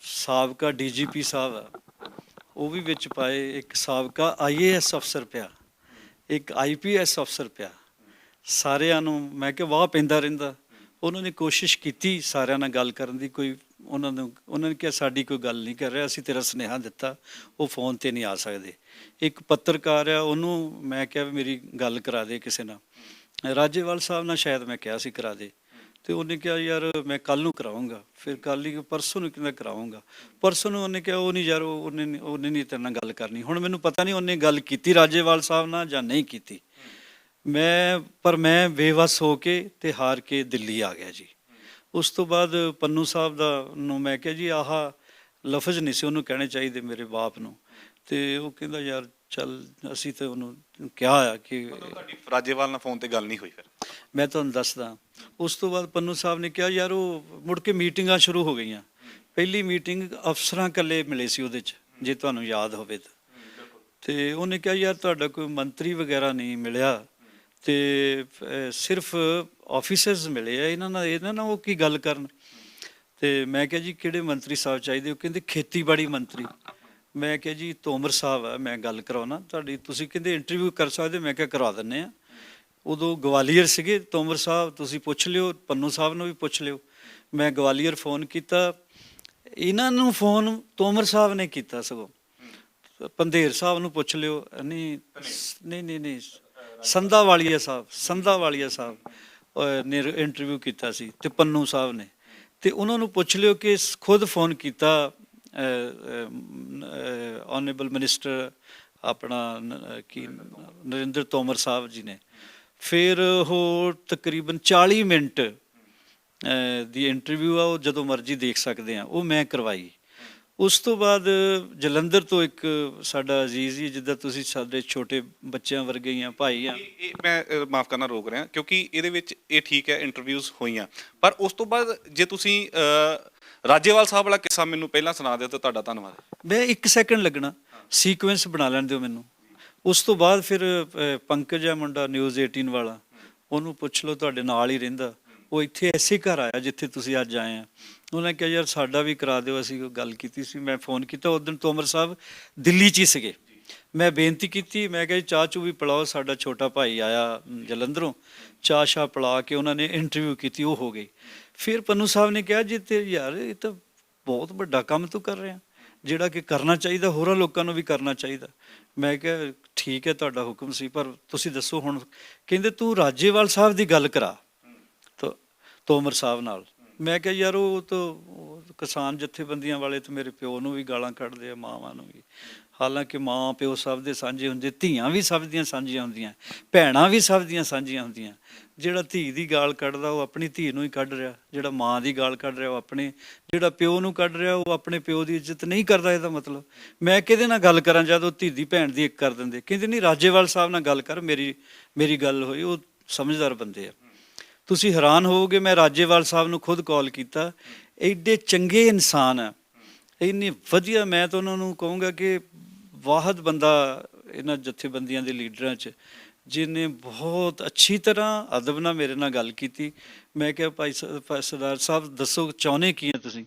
B: ਸਾਬਕਾ ਡੀਜੀਪੀ ਸਾਹਿਬ ਆ। ਉਹ ਵੀ ਵਿੱਚ ਪਾਏ ਇੱਕ ਸਾਬਕਾ ਆਈਏਐਸ ਅਫਸਰ ਪਿਆ, ਇੱਕ ਆਈਪੀਐਸ ਅਫਸਰ ਪਿਆ। ਸਾਰਿਆਂ ਨੂੰ ਮੈਂ ਕਿਹਾ ਵਾਹ ਪੈਂਦਾ ਰਹਿੰਦਾ। ਉਹਨਾਂ ਨੇ ਕੋਸ਼ਿਸ਼ ਕੀਤੀ ਸਾਰਿਆਂ ਨਾਲ ਗੱਲ ਕਰਨ ਦੀ, ਕੋਈ ਉਹਨਾਂ ਨੂੰ, ਉਹਨਾਂ ਨੇ ਕਿਹਾ ਸਾਡੀ ਕੋਈ ਗੱਲ ਨਹੀਂ ਕਰ ਰਿਹਾ, ਅਸੀਂ ਤੇਰਾ ਸੁਨੇਹਾ ਦਿੱਤਾ, ਉਹ ਫੋਨ ਤੇ ਨਹੀਂ ਆ ਸਕਦੇ। ਇੱਕ ਪੱਤਰਕਾਰ ਆ, ਉਹਨੂੰ ਮੈਂ ਕਿਹਾ ਵੀ ਮੇਰੀ ਗੱਲ ਕਰਾ ਦੇ ਕਿਸੇ ਨਾਲ। ਰਾਜੇਵਾਲ ਸਾਹਿਬ ਨਾਲ ਸ਼ਾਇਦ ਮੈਂ ਕਿਹਾ ਸੀ ਕਰਾ ਦੇ। ਤੇ ਉਹਨੇ ਕਿਹਾ, ਯਾਰ ਮੈਂ ਕੱਲ ਨੂੰ ਕਰਾਉਂਗਾ ਫਿਰ ਕੱਲ ਹੀ ਪਰਸੋਂ ਨੂੰ ਕਹਿੰਦਾ ਕਰਾਉਂਗਾ ਪਰਸੋਂ ਨੂੰ ਉਹਨੇ ਕਿਹਾ, ਉਹ ਨਹੀਂ ਯਾਰ, ਉਹ- ਉਹਨੇ ਉਹਨੇ ਨਹੀਂ ਤੇਰੇ ਨਾਲ ਗੱਲ ਕਰਨੀ। ਹੁਣ ਮੈਨੂੰ ਪਤਾ ਨਹੀਂ ਉਹਨੇ ਗੱਲ ਕੀਤੀ ਰਾਜੇਵਾਲ ਸਾਹਿਬ ਨਾਲ ਜਾਂ ਨਹੀਂ ਕੀਤੀ। ਮੈਂ, ਪਰ ਮੈਂ ਬੇਵਸ ਹੋ ਕੇ ਤੇ ਹਾਰ ਕੇ ਦਿੱਲੀ ਆ ਗਿਆ ਜੀ। ਉਸ ਤੋਂ ਬਾਅਦ ਪੰਨੂ ਸਾਹਿਬ ਦਾ ਨੂੰ ਮੈਂ ਕਿਹਾ, ਜੀ, ਆਹ, ਲਫ਼ਜ਼ ਨਹੀਂ ਸੀ ਉਹਨੂੰ ਕਹਿਣੇ ਚਾਹੀਦੇ ਮੇਰੇ ਬਾਪ ਨੂੰ। ਤੇ ਉਹ ਕਹਿੰਦਾ, ਯਾਰ ਚੱਲ ਅਸੀਂ ਤੇ ਉਹਨੂੰ ਕਿਹਾ ਆ ਕਿ
A: ਤੁਹਾਡੀ ਰਾਜੇਵਾਲ ਨਾਲ ਫੋਨ ਤੇ ਗੱਲ ਨਹੀਂ ਹੋਈ ਫਿਰ?
B: ਮੈਂ ਤੁਹਾਨੂੰ ਦੱਸਦਾ ਉਸ ਤੋਂ ਬਾਅਦ ਪੰਨੂ ਸਾਹਿਬ ਨੇ ਕਿਹਾ ਯਾਰ ਉਹ ਮੁੜ ਕੇ ਮੀਟਿੰਗਾਂ ਸ਼ੁਰੂ ਹੋ ਗਈਆਂ। ਪਹਿਲੀ ਮੀਟਿੰਗ ਅਫਸਰਾਂ ਇਕੱਲੇ ਮਿਲੇ ਸੀ ਉਹਦੇ 'ਚ ਜੇ ਤੁਹਾਨੂੰ ਯਾਦ ਹੋਵੇ ਤਾਂ। ਤੇ ਉਹਨੇ ਕਿਹਾ ਯਾਰ ਤੁਹਾਡਾ ਕੋਈ ਮੰਤਰੀ ਵਗੈਰਾ ਨਹੀਂ ਮਿਲਿਆ। ਤੇ ਸਿਰਫ ਆਫੀਸਰਸ ਮਿਲੇ ਆ ਇਹਨਾਂ ਨਾਲ ਇਹਨਾਂ ਨਾਲ ਉਹ ਕੀ ਗੱਲ ਕਰਨ? ਤੇ ਮੈਂ ਕਿਹਾ ਜੀ ਕਿਹੜੇ ਮੰਤਰੀ ਸਾਹਿਬ ਚਾਹੀਦੇ? ਉਹ ਕਹਿੰਦੇ ਖੇਤੀਬਾੜੀ ਮੰਤਰੀ। ਮੈਂ ਕਿਹਾ ਜੀ ਤੋਮਰ ਸਾਹਿਬ ਆ, ਮੈਂ ਗੱਲ ਕਰਾਉਣਾ। ਤੁਹਾਡੀ ਤੁਸੀਂ ਕਹਿੰਦੇ ਇੰਟਰਵਿਊ ਕਰ ਸਕਦੇ, ਮੈਂ ਕਿਹਾ ਕਰਵਾ ਦਿੰਨੇ ਆ ਉਦੋਂ ਗਵਾਲੀਅਰ ਸੀਗੇ ਤੋਮਰ ਸਾਹਿਬ, ਤੁਸੀਂ ਪੁੱਛ ਲਿਓ, ਪੰਨੂ ਸਾਹਿਬ ਨੂੰ ਵੀ ਪੁੱਛ ਲਿਓ। ਮੈਂ ਗਵਾਲੀਅਰ ਫੋਨ ਕੀਤਾ। ਇਹਨਾਂ ਨੂੰ ਫੋਨ ਤੋਮਰ ਸਾਹਿਬ ਨੇ ਕੀਤਾ ਸਗੋਂ। ਪੰਧੇਰ ਸਾਹਿਬ ਨੂੰ ਪੁੱਛ ਲਿਓ। ਨਹੀਂ ਨਹੀਂ ਨਹੀਂ ਨਹੀਂ ਸੰਧਾ ਵਾਲੀਆ ਸਾਹਿਬ ਸੰਧਾ ਵਾਲੀਆ ਸਾਹਿਬ ਨੇ ਇੰਟਰਵਿਊ ਕੀਤਾ ਸੀ ਤੇ ਪੰਨੂ ਸਾਹਿਬ ਨੇ। ਤੇ ਉਹਨਾਂ ਨੂੰ ਪੁੱਛ ਲਿਓ ਕਿ ਖੁਦ ਫੋਨ ਕੀਤਾ। ਆਨਰੇਬਲ ਮਿਨਿਸਟਰ ਆਪਣਾ ਕੀ, ਨਰਿੰਦਰ ਤੋਮਰ ਸਾਹਿਬ ਜੀ ਨੇ। ਫਿਰ ਉਹ ਤਕਰੀਬਨ 40 ਮਿੰਟ ਦੀ ਇੰਟਰਵਿਊ ਆ, ਉਹ ਜਦੋਂ ਮਰਜ਼ੀ ਦੇਖ ਸਕਦੇ ਆ। ਉਹ ਮੈਂ ਕਰਵਾਈ। ਉਸ ਤੋਂ ਬਾਅਦ ਜਲੰਧਰ ਤੋਂ ਇੱਕ ਸਾਡਾ ਅਜ਼ੀਜ਼ ਜੀ, ਜਿੱਦਾਂ ਤੁਸੀਂ ਸਾਡੇ ਛੋਟੇ ਬੱਚਿਆਂ ਵਰਗੇ ਹੀ ਆ, ਭਾਈ ਆ।
A: ਇਹ ਮੈਂ ਮਾਫ ਕਰਨਾ ਰੋਕ ਰਿਹਾ, ਕਿਉਂਕਿ ਇਹਦੇ ਵਿੱਚ ਇਹ ਠੀਕ ਹੈ ਇੰਟਰਵਿਊਜ਼ ਹੋਈਆਂ। ਪਰ ਉਸ ਤੋਂ ਬਾਅਦ ਜੇ ਤੁਸੀਂ ਰਾਜੇਵਾਲ ਸਾਹਿਬ ਵਾਲਾ ਕਿੱਸਾ ਮੈਨੂੰ ਪਹਿਲਾਂ ਸੁਣਾ ਦਿਓ ਤਾਂ ਤੁਹਾਡਾ ਧੰਨਵਾਦ।
B: ਮੈਂ 1 ਸੈਕਿੰਡ ਲੱਗਣਾ। ਸੀਕੁਐਂਸ ਬਣਾ ਲੈਣ ਦਿਓ ਮੈਨੂੰ। ਉਸ ਤੋਂ ਬਾਅਦ ਫਿਰ ਪੰਕਜ ਆ ਮੁੰਡਾ ਨਿਊਜ਼ 18 ਵਾਲਾ। ਉਹਨੂੰ ਪੁੱਛ ਲਓ, ਤੁਹਾਡੇ ਨਾਲ ਹੀ ਰਹਿੰਦਾ। ਉਹ ਇੱਥੇ ਐਸੇ ਘਰ ਆਇਆ ਜਿੱਥੇ ਤੁਸੀਂ ਅੱਜ ਆਏ ਆ। ਉਹਨੇ ਕਿਹਾ, ਯਾਰ, ਸਾਡਾ ਵੀ ਕਰਾ ਦਿਓ, ਅਸੀਂ ਗੱਲ ਕੀਤੀ ਸੀ। ਮੈਂ ਫੋਨ ਕੀਤਾ। ਉਸ ਦਿਨ ਤੋਮਰ ਸਾਹਿਬ ਦਿੱਲੀ 'ਚ ਹੀ ਸੀਗੇ। ਮੈਂ ਬੇਨਤੀ ਕੀਤੀ, ਮੈਂ ਕਿਹਾ, ਜੀ, ਚਾਹ ਚੂ ਵੀ ਪਿਲਾਓ, ਸਾਡਾ ਛੋਟਾ ਭਾਈ ਆਇਆ ਜਲੰਧਰੋਂ। ਚਾਹ ਸ਼ਾਹ ਪਲਾ ਕੇ ਉਹਨਾਂ ਨੇ ਇੰਟਰਵਿਊ ਕੀਤੀ, ਉਹ ਹੋ ਗਈ ਫਿਰ ਪੰਨੂ ਸਾਹਿਬ ਨੇ ਕਿਹਾ, ਜੀ ਤੇ ਯਾਰ, ਇਹ ਤਾਂ ਬਹੁਤ ਵੱਡਾ ਕੰਮ ਤੂੰ ਕਰ ਰਿਹਾ। ਜਿਹੜਾ ਕਿ ਕਰਨਾ ਚਾਹੀਦਾ, ਹੋਰਾਂ ਲੋਕਾਂ ਨੂੰ ਵੀ ਕਰਨਾ ਚਾਹੀਦਾ। ਮੈਂ ਕਿਹਾ, ਠੀਕ ਹੈ, ਤੁਹਾਡਾ ਹੁਕਮ ਸੀ, ਪਰ ਤੁਸੀਂ ਦੱਸੋ ਹੁਣ। ਕਹਿੰਦੇ, ਤੂੰ ਰਾਜੇਵਾਲ ਸਾਹਿਬ ਦੀ ਗੱਲ ਕਰਾ। ਤੋ, ਤੋਮਰ ਸਾਹਿਬ ਨਾਲ। ਮੈਂ ਕਿਹਾ, ਯਾਰ, ਉਹ ਤਾਂ ਕਿਸਾਨ ਜਥੇਬੰਦੀਆਂ ਵਾਲੇ ਤੇ ਮੇਰੇ ਪਿਓ ਨੂੰ ਵੀ ਗਾਲਾਂ ਕੱਢਦੇ ਆ, ਮਾਵਾਂ ਨੂੰ ਵੀ। ਹਾਲਾਂਕਿ ਮਾਂ ਪਿਓ ਸਭ ਦੇ ਸਾਂਝੇ ਹੁੰਦੇ, ਧੀਆਂ ਵੀ ਸਭ ਦੀਆਂ ਸਾਂਝੀਆਂ ਹੁੰਦੀਆਂ, ਭੈਣਾਂ ਵੀ ਸਭ ਦੀਆਂ ਸਾਂਝੀਆਂ ਹੁੰਦੀਆਂ। ਜਿਹੜਾ ਧੀ ਦੀ ਗਾਲ ਕੱਢਦਾ, ਉਹ ਆਪਣੀ ਧੀ ਨੂੰ ਹੀ ਕੱਢ ਰਿਹਾ। ਜਿਹੜਾ ਮਾਂ ਦੀ ਗਾਲ ਕੱਢ ਰਿਹਾ, ਉਹ ਆਪਣੇ, ਜਿਹੜਾ ਪਿਓ ਨੂੰ ਕੱਢ ਰਿਹਾ, ਉਹ ਆਪਣੇ ਪਿਓ ਦੀ ਇੱਜ਼ਤ ਨਹੀਂ ਕਰਦਾ ਇਹਦਾ ਮਤਲਬ। ਮੈਂ ਕਿਹਦੇ ਨਾਲ ਗੱਲ ਕਰਾਂ ਜਦ ਉਹ ਧੀ ਦੀ ਭੈਣ ਦੀ ਇੱਕ ਕਰ ਦਿੰਦੇ? ਕਹਿੰਦੇ, ਨਹੀਂ, ਰਾਜੇਵਾਲ ਸਾਹਿਬ ਨਾਲ ਗੱਲ ਕਰ, ਮੇਰੀ ਮੇਰੀ ਗੱਲ ਹੋਈ, ਉਹ ਸਮਝਦਾਰ ਬੰਦੇ ਆ। ਤੁਸੀਂ ਹੈਰਾਨ ਹੋਵੋਗੇ, ਮੈਂ ਰਾਜੇਵਾਲ ਸਾਹਿਬ ਨੂੰ ਖੁਦ ਕਾਲ ਕੀਤਾ। ਐਡੇ ਚੰਗੇ ਇਨਸਾਨ ਆ। ਇੰਨੇ ਵਧੀਆ, ਮੈਂ ਤਾਂ ਉਹਨਾਂ ਨੂੰ ਕਹੂੰਗਾ ਕਿ ਵਾਹਦ ਬੰਦਾ ਇਹਨਾਂ ਜਥੇਬੰਦੀਆਂ ਦੇ ਲੀਡਰਾਂ 'ਚ ਜਿਨੇ ਬਹੁਤ ਅੱਛੀ ਤਰ੍ਹਾਂ ਅਦਬ ਨਾਲ ਮੇਰੇ ਨਾਲ ਗੱਲ ਕੀਤੀ। ਮੈਂ ਕਿਹਾ, ਭਾਈ ਸਰਦਾਰ ਸਾਹਿਬ, ਦੱਸੋ ਚਾਹੁੰਦੇ ਕੀ ਆ ਤੁਸੀਂ?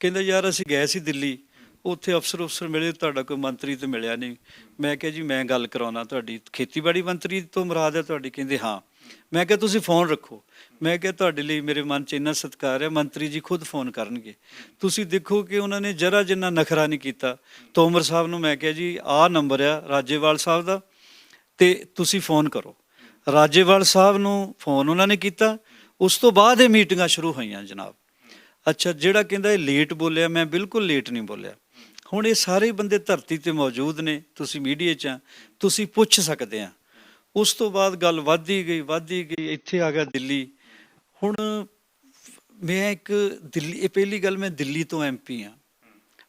B: ਕਹਿੰਦਾ, ਯਾਰ ਅਸੀਂ ਗਏ ਸੀ ਦਿੱਲੀ। ਉੱਥੇ ਅਫਸਰ ਅਫਸਰ ਮਿਲੇ, ਤੁਹਾਡਾ ਕੋਈ ਮੰਤਰੀ ਤੇ ਮਿਲਿਆ ਨਹੀਂ। ਮੈਂ ਕਿਹਾ, ਜੀ, ਮੈਂ ਗੱਲ ਕਰਾਉਣਾ ਤੁਹਾਡੀ। ਖੇਤੀਬਾੜੀ ਮੰਤਰੀ ਤੋਂ ਮੁਰਾਦ ਹੈ ਤੁਹਾਡੀ? ਕਹਿੰਦੇ, ਹਾਂ। ਮੈਂ ਕਿਹਾ, ਤੁਸੀਂ ਫੋਨ ਰੱਖੋ। ਮੈਂ ਕਿਹਾ, ਤੁਹਾਡੇ ਲਈ ਮੇਰੇ ਮਨ 'ਚ ਇੰਨਾ ਸਤਿਕਾਰ ਹੈ, ਮੰਤਰੀ ਜੀ ਖੁਦ ਫੋਨ ਕਰਨਗੇ। ਤੁਸੀਂ ਦੇਖੋ ਕਿ ਉਹਨਾਂ ਨੇ ਜਰਾ ਜਿੰਨਾ ਨਖਰਾ ਨਹੀਂ ਕੀਤਾ। ਤੋਮਰ ਸਾਹਿਬ ਨੂੰ ਮੈਂ ਕਿਹਾ, ਜੀ, ਆਹ ਨੰਬਰ ਆ ਰਾਜੇਵਾਲ ਸਾਹਿਬ ਦਾ ਤੇ ਤੁਸੀਂ ਫੋਨ ਕਰੋ। ਰਾਜੇਵਾਲ ਸਾਹਿਬ ਨੂੰ ਫੋਨ ਉਹਨਾਂ ਨੇ ਕੀਤਾ। ਉਸ ਤੋਂ ਬਾਅਦ ਇਹ ਮੀਟਿੰਗਾਂ ਸ਼ੁਰੂ ਹੋਈਆਂ, ਜਨਾਬ। ਅੱਛਾ, ਜਿਹੜਾ ਕਹਿੰਦਾ ਇਹ ਲੇਟ ਬੋਲਿਆ, ਮੈਂ ਬਿਲਕੁਲ ਲੇਟ ਨਹੀਂ ਬੋਲਿਆ। ਹੁਣ ਇਹ ਸਾਰੇ ਬੰਦੇ ਧਰਤੀ ਤੇ ਮੌਜੂਦ ਨੇ, ਤੁਸੀਂ ਮੀਡੀਆ 'ਚ ਆ, ਤੁਸੀਂ ਪੁੱਛ ਸਕਦੇ ਆ। ਉਸ ਤੋਂ ਬਾਅਦ ਗੱਲ ਵੱਧਦੀ ਗਈ ਵੱਧਦੀ ਗਈ ਇੱਥੇ ਆ ਗਿਆ ਦਿੱਲੀ। ਹੁਣ ਮੈਂ ਇੱਕ ਦਿੱਲੀ ਇਹ ਪਹਿਲੀ ਗੱਲ ਮੈਂ ਦਿੱਲੀ ਤੋਂ ਐਮਪੀ ਆ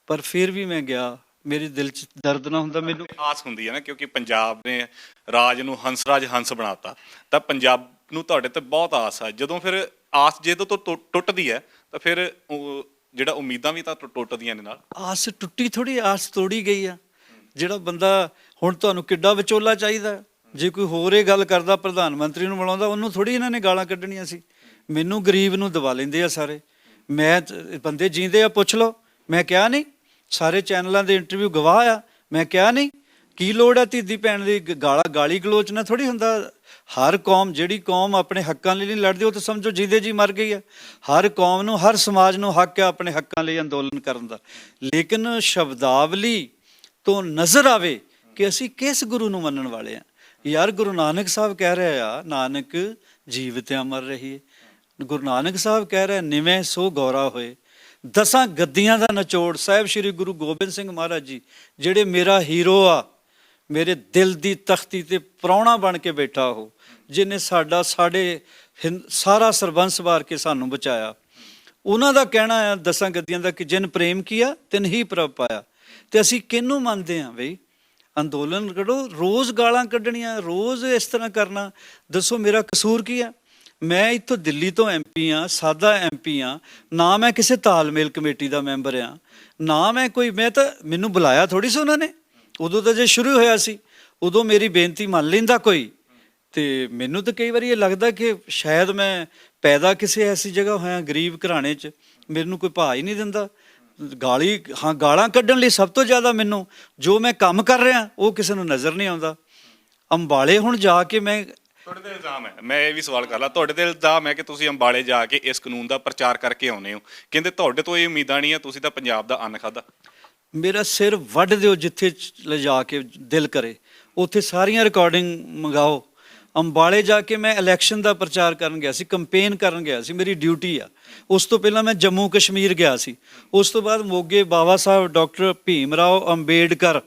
B: ਪਰ ਫਿਰ ਵੀ ਮੈਂ ਗਿਆ ਮੇਰੇ ਦਿਲ 'ਚ ਦਰਦ ਨਾ ਹੁੰਦਾ ਮੈਨੂੰ।
A: ਆਸ ਹੁੰਦੀ ਹੈ ਨਾ ਕਿਉਂਕਿ ਪੰਜਾਬ ਨੇ ਰਾਜ ਨੂੰ ਹੰਸਰਾਜ ਹੰਸ ਬਣਾਤਾ। ਤਾਂ ਪੰਜਾਬ ਨੂੰ ਤੁਹਾਡੇ ਤੇ ਬਹੁਤ ਆਸ ਹੈ ਜਦੋਂ ਫਿਰ ਆਸ ਜੇ ਤੋਂ ਟੁੱਟਦੀ ਹੈ ਤਾਂ ਫਿਰ ਉਹ ਜਿਹੜਾ ਉਮੀਦਾਂ ਵੀ ਤਾਂ ਟੁੱਟਦੀਆਂ ਨੇ ਨਾਲ।
B: ਆਸ ਟੁੱਟੀ ਥੋੜੀ ਆਸ ਤੋੜੀ ਗਈ ਆ। ਜਿਹੜਾ ਬੰਦਾ ਹੁਣ ਤੁਹਾਨੂੰ ਕਿੱਡਾ ਵਿਚੋਲਾ ਚਾਹੀਦਾ। ਜੇ ਕੋਈ ਹੋਰ ਇਹ ਗੱਲ ਕਰਦਾ, ਪ੍ਰਧਾਨ ਮੰਤਰੀ ਨੂੰ ਬੁਲਾਉਂਦਾ, ਉਹਨੂੰ ਥੋੜੀ ਇਹਨਾਂ ਨੇ ਗਾਲਾਂ ਕੱਢਣੀਆਂ ਸੀ। ਮੈਨੂੰ ਗਰੀਬ ਨੂੰ ਦਬਾ ਲੈਂਦੇ ਆ ਸਾਰੇ। ਮੈਂ ਬੰਦੇ ਜੀਂਦੇ ਆ, ਪੁੱਛ ਲਓ। ਮੈਂ ਕਿਹਾ ਨਹੀਂ, ਸਾਰੇ ਚੈਨਲਾਂ ਦੇ ਇੰਟਰਵਿਊ ਗਵਾਹ ਆ। ਮੈਂ ਕਿਹਾ ਨਹੀਂ, ਕੀ ਲੋੜ ਆ ਧੀਦੀ ਭੈਣ ਦੀ ਗਾਲਾ, ਗਾਲੀ ਗਲੋਚ ਨਾ ਥੋੜੀ ਹੁੰਦਾ? ਹਰ ਕੌਮ, ਜਿਹੜੀ ਕੌਮ ਆਪਣੇ ਹੱਕਾਂ ਲਈ ਨਹੀਂ ਲੜਦੀ, ਉਹ ਤਾਂ ਸਮਝੋ ਜਿਹਦੇ ਜੀ ਮਰ ਗਈ ਆ। ਹਰ ਕੌਮ ਨੂੰ, ਹਰ ਸਮਾਜ ਨੂੰ ਹੱਕ ਆ ਆਪਣੇ ਹੱਕਾਂ ਲਈ ਅੰਦੋਲਨ ਕਰਨ ਦਾ। ਲੇਕਿਨ ਸ਼ਬਦਾਵਲੀ ਤੋਂ ਨਜ਼ਰ ਆਵੇ ਕਿ ਅਸੀਂ ਕਿਸ ਗੁਰੂ ਨੂੰ ਮੰਨਣ ਵਾਲੇ ਆ? ਯਾਰ ਗੁਰੂ ਨਾਨਕ ਸਾਹਿਬ ਕਹਿ ਰਿਹਾ ਆ, ਨਾਨਕ ਜੀਵਤ ਅਮਰ ਰਹੀਏ। ਗੁਰੂ ਨਾਨਕ ਸਾਹਿਬ ਕਹਿ ਰਿਹਾ ਨਿਵੇਂ ਸੋ ਗੌਰਾ ਹੋਏ। ਦਸਾਂ ਗੱਦੀਆਂ ਦਾ ਨਿਚੋੜ, ਸਾਹਿਬ ਸ੍ਰੀ ਗੁਰੂ ਗੋਬਿੰਦ ਸਿੰਘ ਮਹਾਰਾਜ ਜੀ, ਜਿਹੜੇ ਮੇਰਾ ਹੀਰੋ ਆ, ਮੇਰੇ ਦਿਲ ਦੀ ਤਖਤੀ ਤੇ ਪ੍ਰਾਹੁਣਾ ਬਣ ਕੇ ਬੈਠਾ ਉਹ, ਜਿਨੇ ਸਾਡਾ ਸਾਡੇ ਹਿੰਦ- ਸਾਰਾ ਸਰਬੰਸ ਵਾਰ ਕੇ ਸਾਨੂੰ ਬਚਾਇਆ। ਉਹਨਾਂ ਦਾ ਕਹਿਣਾ ਆ ਦਸਾਂ ਗੱਦੀਆਂ ਦਾ ਕਿ ਜਿਨ ਪ੍ਰੇਮ ਕੀਆ, ਤਿਨ ਹੀ ਪ੍ਰਭ ਪਾਇਆ। ਤੇ ਅਸੀਂ ਕਿਹਨੂੰ ਮੰਨਦੇ ਆ ਬਈ? ਅੰਦੋਲਨ ਕਰੋ ਰੋਜ਼ ਗਾਲਾਂ ਕੱਢਣੀਆਂ, ਰੋਜ਼ ਇਸ ਤਰ੍ਹਾਂ ਕਰਨਾ। ਦੱਸੋ ਮੇਰਾ ਕਸੂਰ ਕੀ ਆ ਮੈਂ ਇੱਥੋਂ ਦਿੱਲੀ ਤੋਂ ਐਮਪੀ ਆ ਸਾਦਾ ਐਮਪੀ ਆ ਨਾ ਮੈਂ ਕਿਸੇ ਤਾਲਮੇਲ ਕਮੇਟੀ ਦਾ ਮੈਂਬਰ ਆ ਨਾ ਮੈਂ ਕੋਈ, ਮੈਂ ਤਾਂ, ਮੈਨੂੰ ਬੁਲਾਇਆ ਥੋੜੀ ਸੀ ਉਹਨਾਂ ਨੇ। ਉਦੋਂ ਤਾਂ ਜੇ ਸ਼ੁਰੂ ਹੋਇਆ ਸੀ। ਉਦੋਂ ਮੇਰੀ ਬੇਨਤੀ ਮੰਨ ਲੈਂਦਾ ਕੋਈ। ਤੇ ਮੈਨੂੰ ਤਾਂ ਕਈ ਵਾਰੀ ਇਹ ਲੱਗਦਾ ਕਿ ਸ਼ਾਇਦ ਮੈਂ ਪੈਦਾ ਕਿਸੇ ਐਸੀ ਜਗ੍ਹਾ ਹੋਇਆ ਗਰੀਬ ਘਰਾਣੇ 'ਚ। ਮੈਨੂੰ ਕੋਈ ਭਾਅ ਹੀ ਨਹੀਂ ਦਿੰਦਾ। ਗਾਲੀ ਹਾਂ ਗਾਲਾਂ ਕੱਢਣ ਲਈ ਸਭ ਤੋਂ ਜ਼ਿਆਦਾ ਮੈਨੂੰ ਜੋ ਮੈਂ ਕੰਮ ਕਰ ਰਿਹਾ ਉਹ ਕਿਸੇ ਨੂੰ ਨਜ਼ਰ ਨਹੀਂ ਆਉਂਦਾ। ਅੰਬਾਲੇ ਹੁਣ ਜਾ ਕੇ ਮੈਂ
A: ਤੁਹਾਡੇ ਤੇ ਇਲਜ਼ਾਮ ਹੈ। ਮੈਂ ਇਹ ਵੀ ਸਵਾਲ ਕਰ ਲਾ ਤੁਹਾਡੇ ਤੇ ਇਲਜ਼ਾਮ ਹੈ ਕਿ ਤੁਸੀਂ ਅੰਬਾਲੇ ਜਾ ਕੇ ਇਸ ਕਾਨੂੰਨ ਦਾ ਪ੍ਰਚਾਰ ਕਰਕੇ ਆਉਨੇ ਹੋ। ਕਹਿੰਦੇ ਤੁਹਾਡੇ ਤੋਂ ਇਹ ਉਮੀਦਾਂ ਨਹੀਂ ਆ ਤੁਸੀਂ ਤਾਂ ਪੰਜਾਬ ਦਾ ਅੰਨ ਖਾਦਾ
B: ਮੇਰਾ ਸਿਰ ਵੱਢ ਦਿਓ ਜਿੱਥੇ ਲਿਜਾ ਕੇ ਦਿਲ ਕਰੇ। ਉੱਥੇ ਸਾਰੀਆਂ ਰਿਕਾਰਡਿੰਗ ਮੰਗਾਓ। ਅੰਬਾਲੇ ਜਾ ਕੇ ਮੈਂ ਇਲੈਕਸ਼ਨ ਦਾ ਪ੍ਰਚਾਰ ਕਰਨ ਗਿਆ ਸੀ ਕੰਪੇਨ ਕਰਨ ਗਿਆ ਸੀ ਮੇਰੀ ਡਿਊਟੀ ਆ। ਉਸ ਤੋਂ ਪਹਿਲਾਂ ਮੈਂ ਜੰਮੂ ਕਸ਼ਮੀਰ ਗਿਆ ਸੀ। ਉਸ ਤੋਂ ਬਾਅਦ ਮੋਗੇ ਬਾਬਾ ਸਾਹਿਬ ਡਾਕਟਰ ਭੀਮ ਰਾਓ ਅੰਬੇਡਕਰ,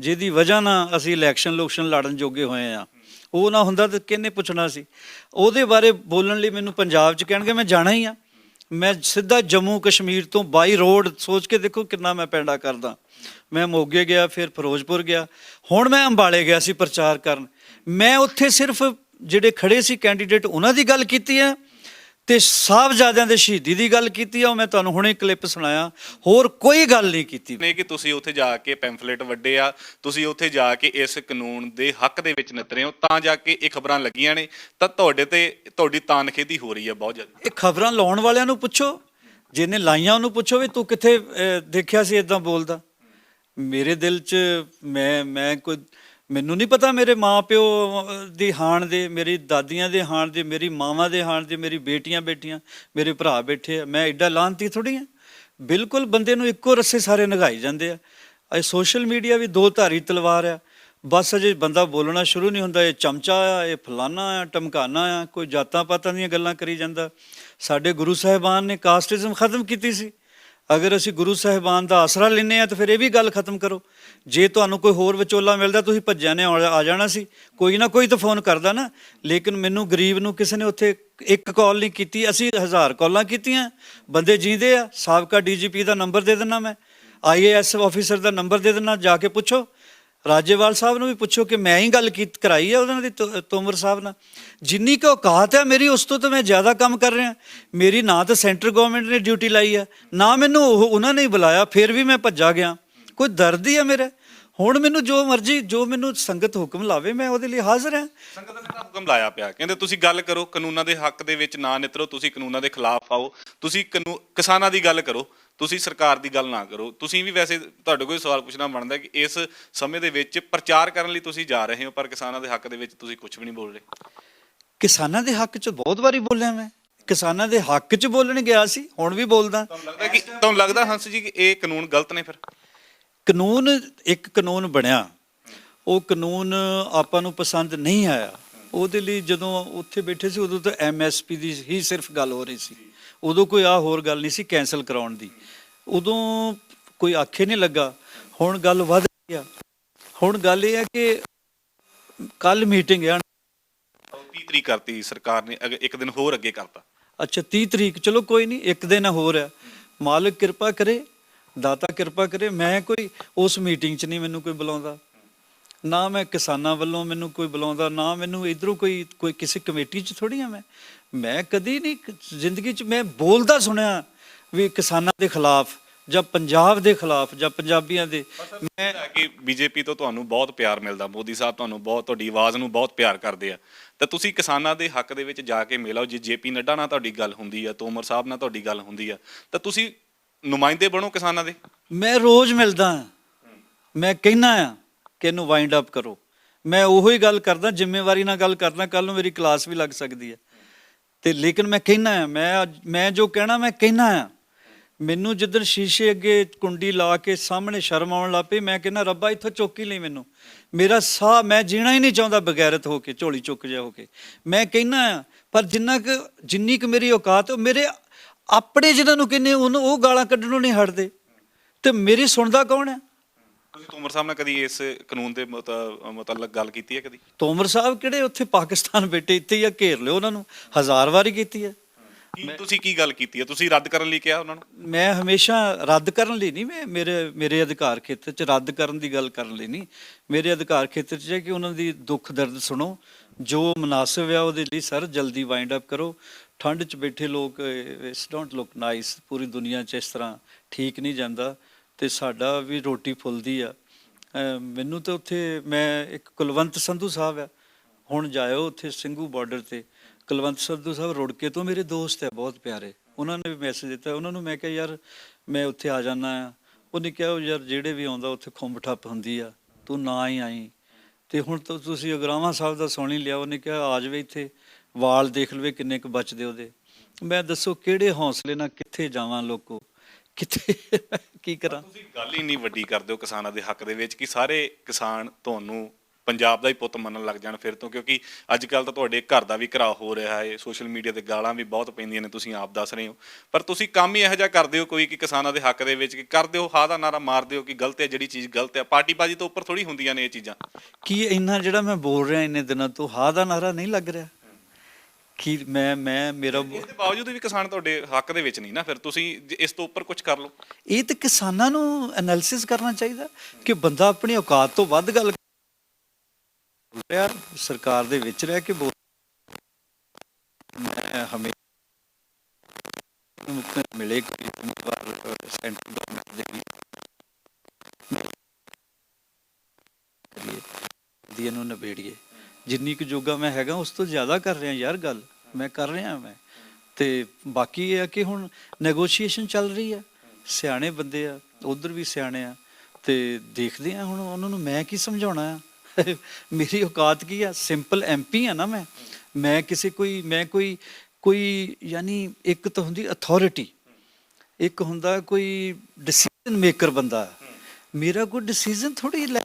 B: ਜਿਹਦੀ ਵਜ੍ਹਾ ਨਾਲ ਅਸੀਂ ਇਲੈਕਸ਼ਨ ਲੋਕਸ਼ਨ ਲੜਨ ਜੋਗੇ ਹੋਏ ਆ ਉਹ ਨਾ ਹੁੰਦਾ ਤਾਂ ਕਿਹਨੇ ਪੁੱਛਣਾ ਸੀ? ਉਹਦੇ ਬਾਰੇ ਬੋਲਣ ਲਈ ਮੈਨੂੰ ਪੰਜਾਬ 'ਚ ਕਹਿਣਗੇ, ਮੈਂ ਜਾਣਾ ਹੀ ਆ। ਮੈਂ ਸਿੱਧਾ ਜੰਮੂ ਕਸ਼ਮੀਰ ਤੋਂ ਬਾਈ ਰੋਡ ਸੋਚ ਕੇ ਦੇਖੋ ਕਿੰਨਾ ਮੈਂ ਪੈਂਡਾ ਕਰਦਾ। ਮੈਂ ਮੋਗੇ ਗਿਆ, ਫਿਰ ਫਿਰੋਜ਼ਪੁਰ ਗਿਆ। ਹੁਣ ਮੈਂ ਅੰਬਾਲੇ ਗਿਆ ਸੀ ਪ੍ਰਚਾਰ ਕਰਨ। ਮੈਂ ਉੱਥੇ ਸਿਰਫ ਜਿਹੜੇ ਖੜੇ ਸੀ ਕੈਂਡੀਡੇਟ ਉਹਨਾਂ ਦੀ ਗੱਲ ਕੀਤੀ ਹੈ। ਤੇ ਸਾਹਿਬਜ਼ਾਦਿਆਂ ਦੇ ਸ਼ਹੀਦੀ ਦੀ ਗੱਲ ਕੀਤੀ ਆ ਉਹ ਮੈਂ ਤੁਹਾਨੂੰ ਹੁਣੇ ਕਲਿੱਪ ਸੁਣਾਇਆ। ਹੋਰ ਕੋਈ ਗੱਲ ਨਹੀਂ ਕੀਤੀ।
A: ਨੇ ਕਿ ਤੁਸੀਂ ਉੱਥੇ ਜਾ ਕੇ ਪੈਂਫਲੇਟ ਵੱਡੇ ਆ ਤੁਸੀਂ ਉੱਥੇ ਜਾ ਕੇ ਇਸ ਕਾਨੂੰਨ ਦੇ ਹੱਕ ਦੇ ਵਿੱਚ ਨਿਤਰੇ ਹੋ ਤਾਂ ਜਾ ਕੇ ਇਹ ਖਬਰਾਂ ਲੱਗੀਆਂ ਨੇ ਤਾਂ ਤੁਹਾਡੇ ਤੇ ਤੁਹਾਡੀ ਤਾਨਖੇਦੀ ਹੋ ਰਹੀ ਹੈ ਬਹੁਤ ਜ਼ਿਆਦਾ।
B: ਇਹ ਖਬਰਾਂ ਲਾਉਣ ਵਾਲਿਆਂ ਨੂੰ ਪੁੱਛੋ ਜਿਹਨੇ ਲਾਈਆਂ ਉਹਨੂੰ ਪੁੱਛੋ ਵੀ ਤੂੰ ਕਿੱਥੇ ਦੇਖਿਆ ਸੀ ਇਦਾਂ ਬੋਲਦਾ। ਮੇਰੇ ਦਿਲ 'ਚ ਮੈਂ ਮੈਂ ਕੋਈ ਮੈਨੂੰ ਨਹੀਂ ਪਤਾ ਮੇਰੇ ਮਾਪਿਓ ਅਹ, ਦੀ ਹਾਣ ਦੇ ਮੇਰੀ ਦਾਦੀਆਂ ਦੇ ਹਾਣ ਦੇ ਮੇਰੀ ਮਾਵਾਂ ਦੇ ਹਾਣ ਦੇ ਮੇਰੀ ਬੇਟੀਆਂ ਬੇਟੀਆਂ ਮੇਰੇ ਭਰਾ ਬੈਠੇ ਆ ਮੈਂ ਐਡਾ ਲਾਂਤੀ ਥੋੜੀ ਆ। ਬਿਲਕੁਲ ਬੰਦੇ ਨੂੰ ਇੱਕੋ ਰੱਸੇ ਸਾਰੇ ਨਗਾਈ ਜਾਂਦੇ ਆ। ਇਹ ਸੋਸ਼ਲ ਮੀਡੀਆ ਵੀ ਦੋ ਧਾਰੀ ਤਲਵਾਰ ਆ। ਬਸ ਅਜੇ ਬੰਦਾ ਬੋਲਣਾ ਸ਼ੁਰੂ ਨਹੀਂ ਹੁੰਦਾ ਇਹ ਚਮਚਾ ਆ ਇਹ ਫਲਾਨਾ ਆ ਟਮਕਾਨਾ ਆ ਕੋਈ ਜਾਤਾਂ ਪਾਤਾਂ ਦੀਆਂ ਗੱਲਾਂ ਕਰੀ ਜਾਂਦਾ। ਸਾਡੇ ਗੁਰੂ ਸਾਹਿਬਾਨ ਨੇ ਕਾਸਟਿਜ਼ਮ ਖਤਮ ਕੀਤੀ ਸੀ। ਅਗਰ ਅਸੀਂ ਗੁਰੂ ਸਾਹਿਬਾਨ ਦਾ ਆਸਰਾ ਲੈਨੇ ਆ ਤਾਂ ਫਿਰ ਇਹ ਵੀ ਗੱਲ ਖਤਮ ਕਰੋ। ਜੇ ਤੁਹਾਨੂੰ ਕੋਈ ਹੋਰ ਵਿਚੋਲਾ ਮਿਲਦਾ, ਤੁਸੀਂ ਭੱਜਿਆ ਨੇ ਆ ਆ ਜਾਣਾ ਸੀ। ਕੋਈ ਨਾ ਕੋਈ ਤਾਂ ਫੋਨ ਕਰਦਾ ਨਾ। ਲੇਕਿਨ ਮੈਨੂੰ ਗਰੀਬ ਨੂੰ ਕਿਸੇ ਨੇ ਉੱਥੇ ਇੱਕ ਕਾਲ ਨਹੀਂ ਕੀਤੀ। ਅਸੀਂ ਹਜ਼ਾਰ ਕਾਲਾਂ ਕੀਤੀਆਂ। ਬੰਦੇ ਜੀਂਦੇ ਆ। ਸਾਬਕਾ ਡੀਜੀਪੀ ਦਾ ਨੰਬਰ ਦੇ ਦਿੰਨਾ ਮੈਂ। ਆਈਏਐਸ ਆਫੀਸਰ ਦਾ ਨੰਬਰ ਦੇ ਦਿੰਨਾ ਜਾ ਕੇ ਪੁੱਛੋ। ਰਾਜੇਵਾਲ ਸਾਹਿਬ ਨੂੰ ਵੀ ਪੁੱਛੋ ਕਿ ਮੈਂ ਹੀ ਗੱਲ ਕੀ ਕਰਾਈ ਹੈ ਉਹਨਾਂ ਦੀ ਤੋਮਰ ਸਾਹਿਬ ਨਾਲ। ਜਿੰਨੀ ਕੁ ਔਕਾਤ ਹੈ ਮੇਰੀ, ਉਸ ਤੋਂ ਤਾਂ ਮੈਂ ਜ਼ਿਆਦਾ ਕੰਮ ਕਰ ਰਿਹਾ। ਮੇਰੀ ਨਾ ਤਾਂ ਸੈਂਟਰ ਗਵਰਨਮੈਂਟ ਨੇ ਡਿਊਟੀ ਲਾਈ ਹੈ ਨਾ ਮੈਨੂੰ ਉਹ ਉਹਨਾਂ ਨੇ ਬੁਲਾਇਆ, ਫਿਰ ਵੀ ਮੈਂ ਭੱਜਾ ਗਿਆ। ਕੋਈ ਦਰਦ ਹੀ ਹੈ ਮੇਰੇ? ਹੁਣ ਮੈਨੂੰ ਜੋ ਮਰਜ਼ੀ, ਜੋ ਮੈਨੂੰ ਸੰਗਤ ਹੁਕਮ ਲਾਵੇ, ਮੈਂ ਉਹਦੇ ਲਈ ਹਾਜ਼ਰ ਹਾਂ।
A: ਸੰਗਤ ਨੇ ਤਾਂ ਹੁਕਮ ਲਾਇਆ ਪਿਆ। ਕਹਿੰਦੇ ਤੁਸੀਂ ਗੱਲ ਕਰੋ, ਕਾਨੂੰਨਾਂ ਦੇ ਹੱਕ ਦੇ ਵਿੱਚ ਨਾ ਨਿਤਰੋ, ਤੁਸੀਂ ਕਾਨੂੰਨਾਂ ਦੇ ਖਿਲਾਫ ਆਓ। ਤੁਸੀਂ ਕਾਨੂ- ਕਿਸਾਨਾਂ ਦੀ ਗੱਲ ਕਰੋ। ਤੁਸੀਂ ਸਰਕਾਰ ਦੀ ਗੱਲ ਨਾ ਕਰੋ। ਤੁਸੀਂ ਵੀ ਵੈਸੇ ਤੁਹਾਡੇ ਕੋਈ ਸਵਾਲ ਪੁੱਛਣਾ ਬਣਦਾ ਕਿ ਇਸ ਸਮੇਂ ਦੇ ਵਿੱਚ ਪ੍ਰਚਾਰ ਕਰਨ ਲਈ ਤੁਸੀਂ ਜਾ ਰਹੇ ਹੋ ਪਰ ਕਿਸਾਨਾਂ ਦੇ ਹੱਕ ਦੇ ਵਿੱਚ ਤੁਸੀਂ ਕੁਝ ਵੀ ਨਹੀਂ ਬੋਲ ਰਹੇ।
B: ਕਿਸਾਨਾਂ ਦੇ ਹੱਕ 'ਚ ਬਹੁਤ ਵਾਰੀ ਬੋਲਿਆ ਮੈਂ। ਕਿਸਾਨਾਂ ਦੇ ਹੱਕ 'ਚ ਬੋਲਣ ਗਿਆ ਸੀ ਹੁਣ ਵੀ ਬੋਲਦਾ।
A: ਤੁਹਾਨੂੰ ਲੱਗਦਾ ਕਿ ਤੁਹਾਨੂੰ ਲੱਗਦਾ ਹੰਸ ਜੀ ਕਿ ਇਹ ਕਾਨੂੰਨ ਗਲਤ ਨੇ ਫਿਰ?
B: ਕਾਨੂੰਨ ਇੱਕ ਕਾਨੂੰਨ ਬਣਿਆ। ਉਹ ਕਾਨੂੰਨ ਆਪਾਂ ਨੂੰ ਪਸੰਦ ਨਹੀਂ ਆਇਆ। ਉਹਦੇ ਲਈ ਜਦੋਂ ਉੱਥੇ ਬੈਠੇ ਸੀ ਉਦੋਂ ਤਾਂ ਐਮਐਸਪੀ ਦੀ ਹੀ ਸਿਰਫ ਗੱਲ ਹੋ ਰਹੀ ਸੀ। ਉਦੋਂ ਕੋਈ ਆ ਹੋਰ ਗੱਲ ਨਹੀਂ ਸੀ ਕੈਨਸਲ ਕਰਾਉਣ ਦੀ। ਉਦੋਂ ਕੋਈ ਆਖੇ ਨਹੀਂ ਲੱਗਾ। ਹੁਣ ਗੱਲ ਵੱਧ ਗਈ ਆ। ਹੁਣ ਗੱਲ ਇਹ ਹੈ ਕਿ ਕੱਲ ਮੀਟਿੰਗ ਹੈ।
A: 30 ਤਰੀਕ ਕਰਤੀ ਸਰਕਾਰ ਨੇ ਅਗਰ ਇੱਕ ਦਿਨ ਹੋਰ ਅੱਗੇ ਕਰਤਾ।
B: ਅੱਛਾ 30 ਤਰੀਕ। ਚਲੋ ਕੋਈ ਨਹੀਂ ਇੱਕ ਦਿਨ ਹੋਰ ਹੈ ਮਾਲਕ ਕਿਰਪਾ ਕਰੇ ਦਾਤਾ ਕਿਰਪਾ ਕਰੇ। ਮੈਂ ਕੋਈ ਉਸ ਮੀਟਿੰਗ 'ਚ ਨਹੀਂ ਮੈਨੂੰ ਕੋਈ ਬੁਲਾਉਂਦਾ। ਨਾ ਮੈਂ ਕਿਸਾਨਾਂ ਵੱਲੋਂ ਮੈਨੂੰ ਕੋਈ ਬੁਲਾਉਂਦਾ ਨਾ ਮੈਨੂੰ ਇਧਰੋਂ ਕੋਈ ਕੋਈ ਕਿਸੇ ਕਮੇਟੀ 'ਚ ਥੋੜੀ ਆ ਮੈਂ। ਮੈਂ ਕਦੀ ਨਹੀਂ ਜ਼ਿੰਦਗੀ 'ਚ ਮੈਂ ਬੋਲਦਾ ਸੁਣਿਆ ਵੀ ਕਿਸਾਨਾਂ ਦੇ ਖਿਲਾਫ ਜਾਂ ਪੰਜਾਬ ਦੇ ਖਿਲਾਫ ਜਾਂ ਪੰਜਾਬੀਆਂ ਦੇ
A: ਮੈਂ ਕਿ ਬੀਜੇਪੀ ਤੋਂ ਤੁਹਾਨੂੰ ਬਹੁਤ ਪਿਆਰ ਮਿਲਦਾ ਮੋਦੀ ਸਾਹਿਬ ਤੁਹਾਨੂੰ ਬਹੁਤ ਤੁਹਾਡੀ ਆਵਾਜ਼ ਨੂੰ ਬਹੁਤ ਪਿਆਰ ਕਰਦੇ ਆ। ਤਾਂ ਤੁਸੀਂ ਕਿਸਾਨਾਂ ਦੇ ਹੱਕ ਦੇ ਵਿੱਚ ਜਾ ਕੇ ਮਿਲਾਓ ਜੇ ਜੇਪੀ ਨੱਡਾ ਨਾਲ ਤੁਹਾਡੀ ਗੱਲ ਹੁੰਦੀ ਆ ਤੋਮਰ ਸਾਹਿਬ ਨਾਲ ਤੁਹਾਡੀ ਗੱਲ ਹੁੰਦੀ ਆ ਤਾਂ ਤੁਸੀਂ ਨੁਮਾਇੰਦੇ ਬਣੋ ਕਿਸਾਨਾਂ ਦੇ।
B: ਮੈਂ ਰੋਜ਼ ਮਿਲਦਾ। ਮੈਂ ਕਹਿਣਾ ਆ ਕਿ ਇਹਨੂੰ ਵਾਈਂਡ ਅਪ ਕਰੋ। ਮੈਂ ਉਹੀ ਗੱਲ ਕਰਦਾ ਜ਼ਿੰਮੇਵਾਰੀ ਨਾਲ ਗੱਲ ਕਰਦਾ ਕੱਲ ਨੂੰ ਮੇਰੀ ਕਲਾਸ ਵੀ ਲੱਗ ਸਕਦੀ ਹੈ। ਤੇ ਲੇਕਿਨ ਮੈਂ ਕਹਿਣਾ ਆ, ਮੈਂ ਅੱਜ- ਮੈਂ ਜੋ ਕਹਿਣਾ, ਮੈਂ ਕਹਿਣਾ ਆ। ਮੈਨੂੰ ਜਿੱਦਣ ਸ਼ੀਸ਼ੇ ਅੱਗੇ ਕੁੰਡੀ ਲਾ ਕੇ ਸਾਹਮਣੇ ਸ਼ਰਮ ਆਉਣ ਲੱਗ ਪਈ, ਮੈਂ ਕਹਿੰਦਾ ਰੱਬਾ ਇੱਥੋਂ ਚੁੱਕ ਲਈ ਮੈਨੂੰ। ਮੇਰਾ ਸਾਹ, ਮੈਂ ਜੀਣਾ ਹੀ ਨਹੀਂ ਚਾਹੁੰਦਾ ਬਗੈਰਤ ਹੋ ਕੇ, ਝੋਲੀ ਚੁੱਕ ਜਾ ਹੋ ਕੇ। ਮੈਂ ਕਹਿਣਾ ਆ, ਪਰ ਜਿੰਨਾ ਕੁ, ਜਿੰਨੀ ਕੁ ਮੇਰੀ ਔਕਾਤ ਉਹ ਮੇਰੇ ਆਪਣੇ ਜਿਹਨਾਂ ਨੂੰ ਕਹਿੰਦੇ ਉਹਨੂੰ ਉਹ ਗਾਲਾਂ ਕੱਢਣੋਂ ਨਹੀਂ ਹਟਦੇ। ਤੇ ਮੇਰੀ ਸੁਣਦਾ ਕੌਣ ਹੈ
A: ਤੁਸੀਂ ਤੋਮਰ ਸਾਹਿਬ ਨਾਲ ਕਦੀ ਇਸ ਕਾਨੂੰਨ ਦੇ ਮੁਤਲਕ ਗੱਲ ਕੀਤੀ ਹੈ ਕਦੀ?
B: ਤੋਮਰ ਸਾਹਿਬ ਕਿਹੜੇ ਉੱਥੇ ਪਾਕਿਸਤਾਨ ਬੈਠੇ ਇੱਥੇ ਹੀ ਆ ਘੇਰ ਲਿਓ ਉਹਨਾਂ ਨੂੰ। ਹਜ਼ਾਰ ਵਾਰੀ ਕੀਤੀ ਹੈ।
A: ਤੁਸੀਂ ਕੀ ਗੱਲ ਕੀਤੀ ਹੈ? ਤੁਸੀਂ ਰੱਦ ਕਰਨ ਲਈ ਕਿਹਾ ਉਹਨਾਂ ਨੂੰ?
B: ਮੈਂ ਹਮੇਸ਼ਾ ਰੱਦ ਕਰਨ ਲਈ ਨਹੀਂ ਮੈਂ ਮੇਰੇ ਮੇਰੇ ਅਧਿਕਾਰ ਖੇਤਰ 'ਚ ਰੱਦ ਕਰਨ ਦੀ ਗੱਲ ਕਰਨ ਲਈ ਨਹੀਂ। ਮੇਰੇ ਅਧਿਕਾਰ ਖੇਤਰ 'ਚ ਹੈ ਕਿ ਉਹਨਾਂ ਦੀ ਦੁੱਖ ਦਰਦ ਸੁਣੋ। ਜੋ ਮناسب ਆ ਉਹਦੇ ਲਈ ਸਰ ਜਲਦੀ ਵਾਈਂਡ ਅਪ ਕਰੋ। ਠੰਡ 'ਚ ਬੈਠੇ ਲੋਕ ਇਸ ਡੋਂਟ ਲੁੱਕ ਨਾਈਸ ਪੂਰੀ ਦੁਨੀਆ 'ਚ ਇਸ ਤਰ੍ਹਾਂ ਠੀਕ ਨਹੀਂ ਜਾਂਦਾ। ਤੇ ਸਾਡਾ ਵੀ ਰੋਟੀ ਫੁੱਲਦੀ ਆ। ਮੈਨੂੰ ਤਾਂ ਉੱਥੇ, ਮੈਂ ਇੱਕ ਕੁਲਵੰਤ ਸੰਧੂ ਸਾਹਿਬ ਆ। ਹੁਣ ਜਾਇਓ ਉੱਥੇ ਸਿੰਘੂ ਬਾਰਡਰ ਤੇ। ਕੁਲਵੰਤ ਸੰਧੂ ਸਾਹਿਬ ਰੁੜਕੇ ਤੋਂ ਮੇਰੇ ਦੋਸਤ ਹੈ ਬਹੁਤ ਪਿਆਰੇ। ਉਹਨਾਂ ਨੇ ਵੀ ਮੈਸੇਜ ਦਿੱਤਾ। ਉਹਨਾਂ ਨੂੰ ਮੈਂ ਕਿਹਾ, ਯਾਰ, ਮੈਂ ਉੱਥੇ ਆ ਜਾਣਾ ਆ। ਉਹਨੇ ਕਿਹਾ, ਉਹ ਯਾਰ, ਜਿਹੜੇ ਵੀ ਆਉਂਦਾ, ਉੱਥੇ ਖੁੰਬ ਠੱਪ ਹੁੰਦੀ ਆ। ਤੂੰ ਨਾ ਹੀ ਆਈ। ਤੇ ਹੁਣ ਤਾਂ ਤੁਸੀਂ ਅਗਰਾਵਾਂ ਸਾਹਿਬ ਦਾ ਸੁਣ ਹੀ ਲਿਆ। ਉਹਨੇ ਕਿਹਾ, ਆ ਜਾਵੇ ਇੱਥੇ। ਵਾਲ ਦੇਖ ਲਵੇ ਕਿੰਨੇ ਕੁ ਬਚਦੇ ਉਹਦੇ। ਮੈਂ ਦੱਸੋ, ਕਿਹੜੇ ਹੌਸਲੇ ਨਾਲ ਕਿੱਥੇ ਜਾਵਾਂ ਲੋਕੋ? ਕਿੱਥੇ ਕੀ ਕਰਾਂ?
A: ਤੁਸੀਂ ਗੱਲ ਹੀ ਨਹੀਂ ਵੱਡੀ ਕਰਦੇ ਹੋ ਕਿਸਾਨਾਂ ਦੇ ਹੱਕ ਦੇ ਵਿੱਚ ਕਿ ਸਾਰੇ ਕਿਸਾਨ ਤੁਹਾਨੂੰ ਪੰਜਾਬ ਦਾ ਹੀ ਪੁੱਤ ਮੰਨਣ ਲੱਗ ਜਾਣ ਫਿਰ ਤੋਂ ਕਿਉਂਕਿ ਅੱਜ ਕੱਲ ਤਾਂ ਤੁਹਾਡੇ ਘਰ ਦਾ ਵੀ ਘਰਾ ਹੋ ਰਿਹਾ ਹੈ ਸੋਸ਼ਲ ਮੀਡੀਆ ਤੇ ਗਾਲਾਂ ਵੀ ਬਹੁਤ ਪੈਂਦੀਆਂ ਨੇ ਤੁਸੀਂ ਆਪ ਦੱਸ ਰਹੇ ਹੋ। ਪਰ ਤੁਸੀਂ ਕੰਮ ਹੀ ਇਹੋ ਜਿਹਾ ਕਰਦੇ ਹੋ ਕੋਈ ਕਿ ਕਿਸਾਨਾਂ ਦੇ ਹੱਕ ਦੇ ਵਿੱਚ ਕਿ ਕਰਦੇ ਹੋ ਹਾਂ ਦਾ ਨਾਰਾ ਮਾਰਦੇ ਹੋ ਕਿ ਗਲਤ ਹੈ ਜਿਹੜੀ ਚੀਜ਼ ਗਲਤ ਹੈ ਪਾਰਟੀ ਬਾਜੀ ਤੋਂ ਉੱਪਰ ਥੋੜੀ ਹੁੰਦੀਆਂ ਨੇ ਇਹ ਚੀਜ਼ਾਂ।
B: ਕੀ ਇੰਨਾ ਜਿਹੜਾ ਮੈਂ ਬੋਲ ਰਿਹਾ ਇੰਨੇ ਦਿਨਾਂ ਤੋਂ ਹਾਂ ਦਾ ਨਾਰਾ ਨਹੀਂ ਲੱਗ ਰਿਹਾ? ਕੀ ਮੈਂ ਮੈਂ ਮੇਰਾ
A: ਇਸ ਦੇ ਬਾਵਜੂਦ ਵੀ ਕਿਸਾਨ ਤੁਹਾਡੇ ਹੱਕ ਦੇ ਵਿੱਚ ਨਹੀਂ ਨਾ ਫਿਰ ਤੁਸੀਂ ਜੇ ਇਸ ਤੋਂ ਉੱਪਰ ਕੁਝ ਕਰ ਲਓ
B: ਇਹ ਤੇ ਕਿਸਾਨਾਂ ਨੂੰ ਐਨਾਲਿਸਿਸ ਕਰਨਾ ਚਾਹੀਦਾ ਕਿ ਬੰਦਾ ਆਪਣੀ ਔਕਾਤ ਤੋਂ ਵੱਧ ਗੱਲ ਕਰ ਰਿਹਾ ਸਰਕਾਰ ਦੇ ਵਿੱਚ ਰਹਿ ਕੇ ਬੋਲ ਮੈਂ ਹਮੇ ਮੁਕਤ ਮਿਲੇ ਕੋਈ ਉਮੀਦਵਾਰ ਸੈਂਟਰ ਗਵਰਨਮੈਂਟ ਦੇ ਕਰੀਏ ਦੀ ਇਹਨੂੰ ਨਿਬੇੜੀਏ ਜਿੰਨੀ ਕੁ ਜੋਗਾ ਮੈਂ ਹੈਗਾ, ਉਸ ਤੋਂ ਜ਼ਿਆਦਾ ਕਰ ਰਿਹਾ ਯਾਰ ਗੱਲ। ਮੈਂ ਕਰ ਰਿਹਾ ਮੈਂ। ਤੇ ਬਾਕੀ ਇਹ ਆ ਕਿ ਹੁਣ ਨੈਗੋਸ਼ੀਏਸ਼ਨ ਚੱਲ ਰਹੀ ਆ। ਸਿਆਣੇ ਬੰਦੇ ਆ, ਉਧਰ ਵੀ ਸਿਆਣੇ ਆ। ਤੇ ਦੇਖਦੇ ਆ ਹੁਣ ਉਹਨਾਂ ਨੂੰ ਮੈਂ ਕੀ ਸਮਝਾਉਣਾ ਆ? <laughs> ਮੇਰੀ ਔਕਾਤ ਕੀ ਆ? ਸਿੰਪਲ ਐਮਪੀ ਆ ਨਾ ਮੈਂ। ਮੈਂ ਕਿਸੇ ਕੋਈ, ਮੈਂ ਕੋਈ ਕੋਈ ਯਾਨੀ ਇੱਕ ਤਾਂ ਹੁੰਦੀ ਅਥਾਰਟੀ ਇੱਕ ਹੁੰਦਾ ਕੋਈ ਡਿਸੀਜਨ ਮੇਕਰ ਬੰਦਾ। ਮੇਰਾ ਕੋਈ ਡਿਸੀਜਨ ਥੋੜੀ ਲੈ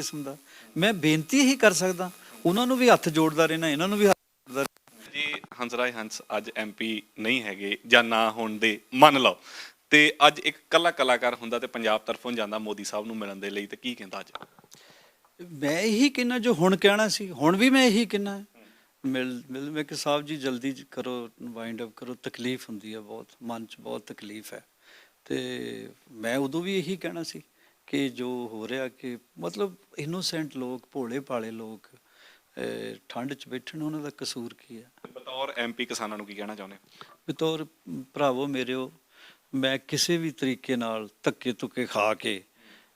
B: ਕਿਸਮ ਦਾ। ਮੈਂ ਬੇਨਤੀ ਹੀ ਕਰ ਸਕਦਾ ਉਹਨਾਂ ਨੂੰ ਵੀ ਹੱਥ ਜੋੜਦਾ ਰਹਿਣਾ ਇਹਨਾਂ ਨੂੰ ਵੀ ਹੱਥ ਜੋੜਦਾ ਰਹਿਣਾ।
A: ਜੀ ਹੰਸਰਾਜ ਹੰਸ ਅੱਜ ਐਮਪੀ ਨਹੀਂ ਹੈਗੇ ਜਾਂ ਨਾ ਹੋਣ ਦੇ ਮੰਨ ਲਓ। ਤੇ ਅੱਜ ਇੱਕ ਕੱਲਾ ਕਲਾਕਾਰ ਹੁੰਦਾ ਤੇ ਪੰਜਾਬ ਤਰਫੋਂ ਜਾਂਦਾ ਮੋਦੀ ਸਾਹਿਬ ਨੂੰ ਮਿਲਣ ਦੇ ਲਈ ਤੇ ਕੀ ਕਹਿੰਦਾ ਅੱਜ?
B: ਮੈਂ ਇਹੀ ਕਹਿਣਾ ਜੋ ਹੁਣ ਕਹਿਣਾ ਸੀ ਹੁਣ ਵੀ ਮੈਂ ਇਹੀ ਕਹਿਣਾ। ਮਿਲ ਮਿਲ ਮੈਂ ਕਿ ਸਾਹਿਬ ਜੀ ਜਲਦੀ ਜ- ਕਰੋ ਵਾਈਂਡ ਅਪ ਕਰੋ ਤਕਲੀਫ ਹੁੰਦੀ ਹੈ ਬਹੁਤ ਮਨ 'ਚ ਬਹੁਤ ਤਕਲੀਫ ਹੈ। ਤੇ ਮੈਂ ਉਦੋਂ ਵੀ ਇਹੀ ਕਹਿਣਾ ਸੀ। ਕਿ ਜੋ ਹੋ ਰਿਹਾ ਕਿ ਮਤਲਬ ਇਨੋਸੈਂਟ ਲੋਕ ਭੋਲੇ ਭਾਲੇ ਲੋਕ ਠੰਡ 'ਚ ਬੈਠਣ ਉਹਨਾਂ ਦਾ ਕਸੂਰ ਕੀ ਹੈ?
A: ਬਤੌਰ ਐਮਪੀ ਕਿਸਾਨਾਂ ਨੂੰ ਕੀ ਕਹਿਣਾ ਚਾਹੁੰਦੇ ਹੋ?
B: ਬਤੌਰ ਭਰਾਵੋ ਮੇਰਿਓ ਮੈਂ ਕਿਸੇ ਵੀ ਤਰੀਕੇ ਨਾਲ ਧੱਕੇ ਧੁੱਕੇ ਖਾ ਕੇ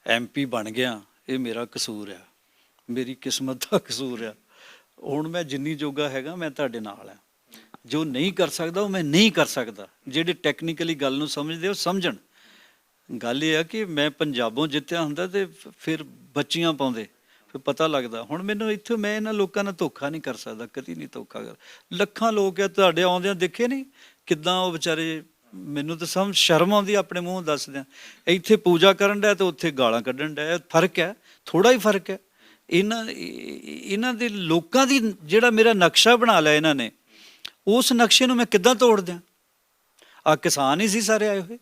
B: ਐਮਪੀ ਬਣ ਗਿਆ ਇਹ ਮੇਰਾ ਕਸੂਰ ਆ। ਮੇਰੀ ਕਿਸਮਤ ਦਾ ਕਸੂਰ ਆ। ਹੁਣ ਮੈਂ ਜਿੰਨੀ ਜੋਗਾ ਹੈਗਾ ਮੈਂ ਤੁਹਾਡੇ ਨਾਲ ਆ। ਜੋ ਨਹੀਂ ਕਰ ਸਕਦਾ ਉਹ ਮੈਂ ਨਹੀਂ ਕਰ ਸਕਦਾ। ਜਿਹੜੇ ਟੈਕਨੀਕਲੀ ਗੱਲ ਨੂੰ ਸਮਝਦੇ ਉਹ ਸਮਝਣ। ਗੱਲ ਇਹ ਆ ਕਿ ਮੈਂ ਪੰਜਾਬੋਂ ਜਿੱਤਿਆ ਹੁੰਦਾ ਤੇ ਫਿਰ ਬੱਚੀਆਂ ਪਾਉਂਦੇ, ਫਿਰ ਪਤਾ ਲੱਗਦਾ। ਹੁਣ ਮੈਨੂੰ ਇੱਥੇ ਮੈਂ ਇਹਨਾਂ ਲੋਕਾਂ ਨਾਲ ਧੋਖਾ ਨਹੀਂ ਕਰ ਸਕਦਾ, ਕਦੀ ਨਹੀਂ ਧੋਖਾ ਕਰ, ਲੱਖਾਂ ਲੋਕ ਆ ਤੁਹਾਡੇ ਆਉਂਦਿਆਂ ਦੇਖੇ ਨਹੀਂ ਕਿੱਦਾਂ ਉਹ ਵਿਚਾਰੇ, ਮੈਨੂੰ ਤਾਂ ਸਮਝ ਸ਼ਰਮ ਆਉਂਦੀ ਆਪਣੇ ਮੂੰਹ ਦੱਸਦਿਆਂ। ਇੱਥੇ ਪੂਜਾ ਕਰਨ ਦਾ ਤੇ ਉੱਥੇ ਗਾਲਾਂ ਕੱਢਣ ਦਾ ਫ਼ਰਕ ਹੈ ਥੋੜਾ ਹੀ ਫ਼ਰਕ ਹੈ। ਇਹਨਾਂ ਇਹਨਾਂ ਦੇ ਲੋਕਾਂ ਦੀ ਜਿਹੜਾ ਮੇਰਾ ਨਕਸ਼ਾ ਬਣਾ ਲਿਆ ਇਹਨਾਂ ਨੇ, ਉਸ ਨਕਸ਼ੇ ਨੂੰ ਮੈਂ ਕਿੱਦਾਂ ਤੋੜ ਦਿਆਂ? ਆ ਕਿਸਾਨ ਹੀ ਸੀ ਸਾਰੇ ਆਏ ਹੋਏ।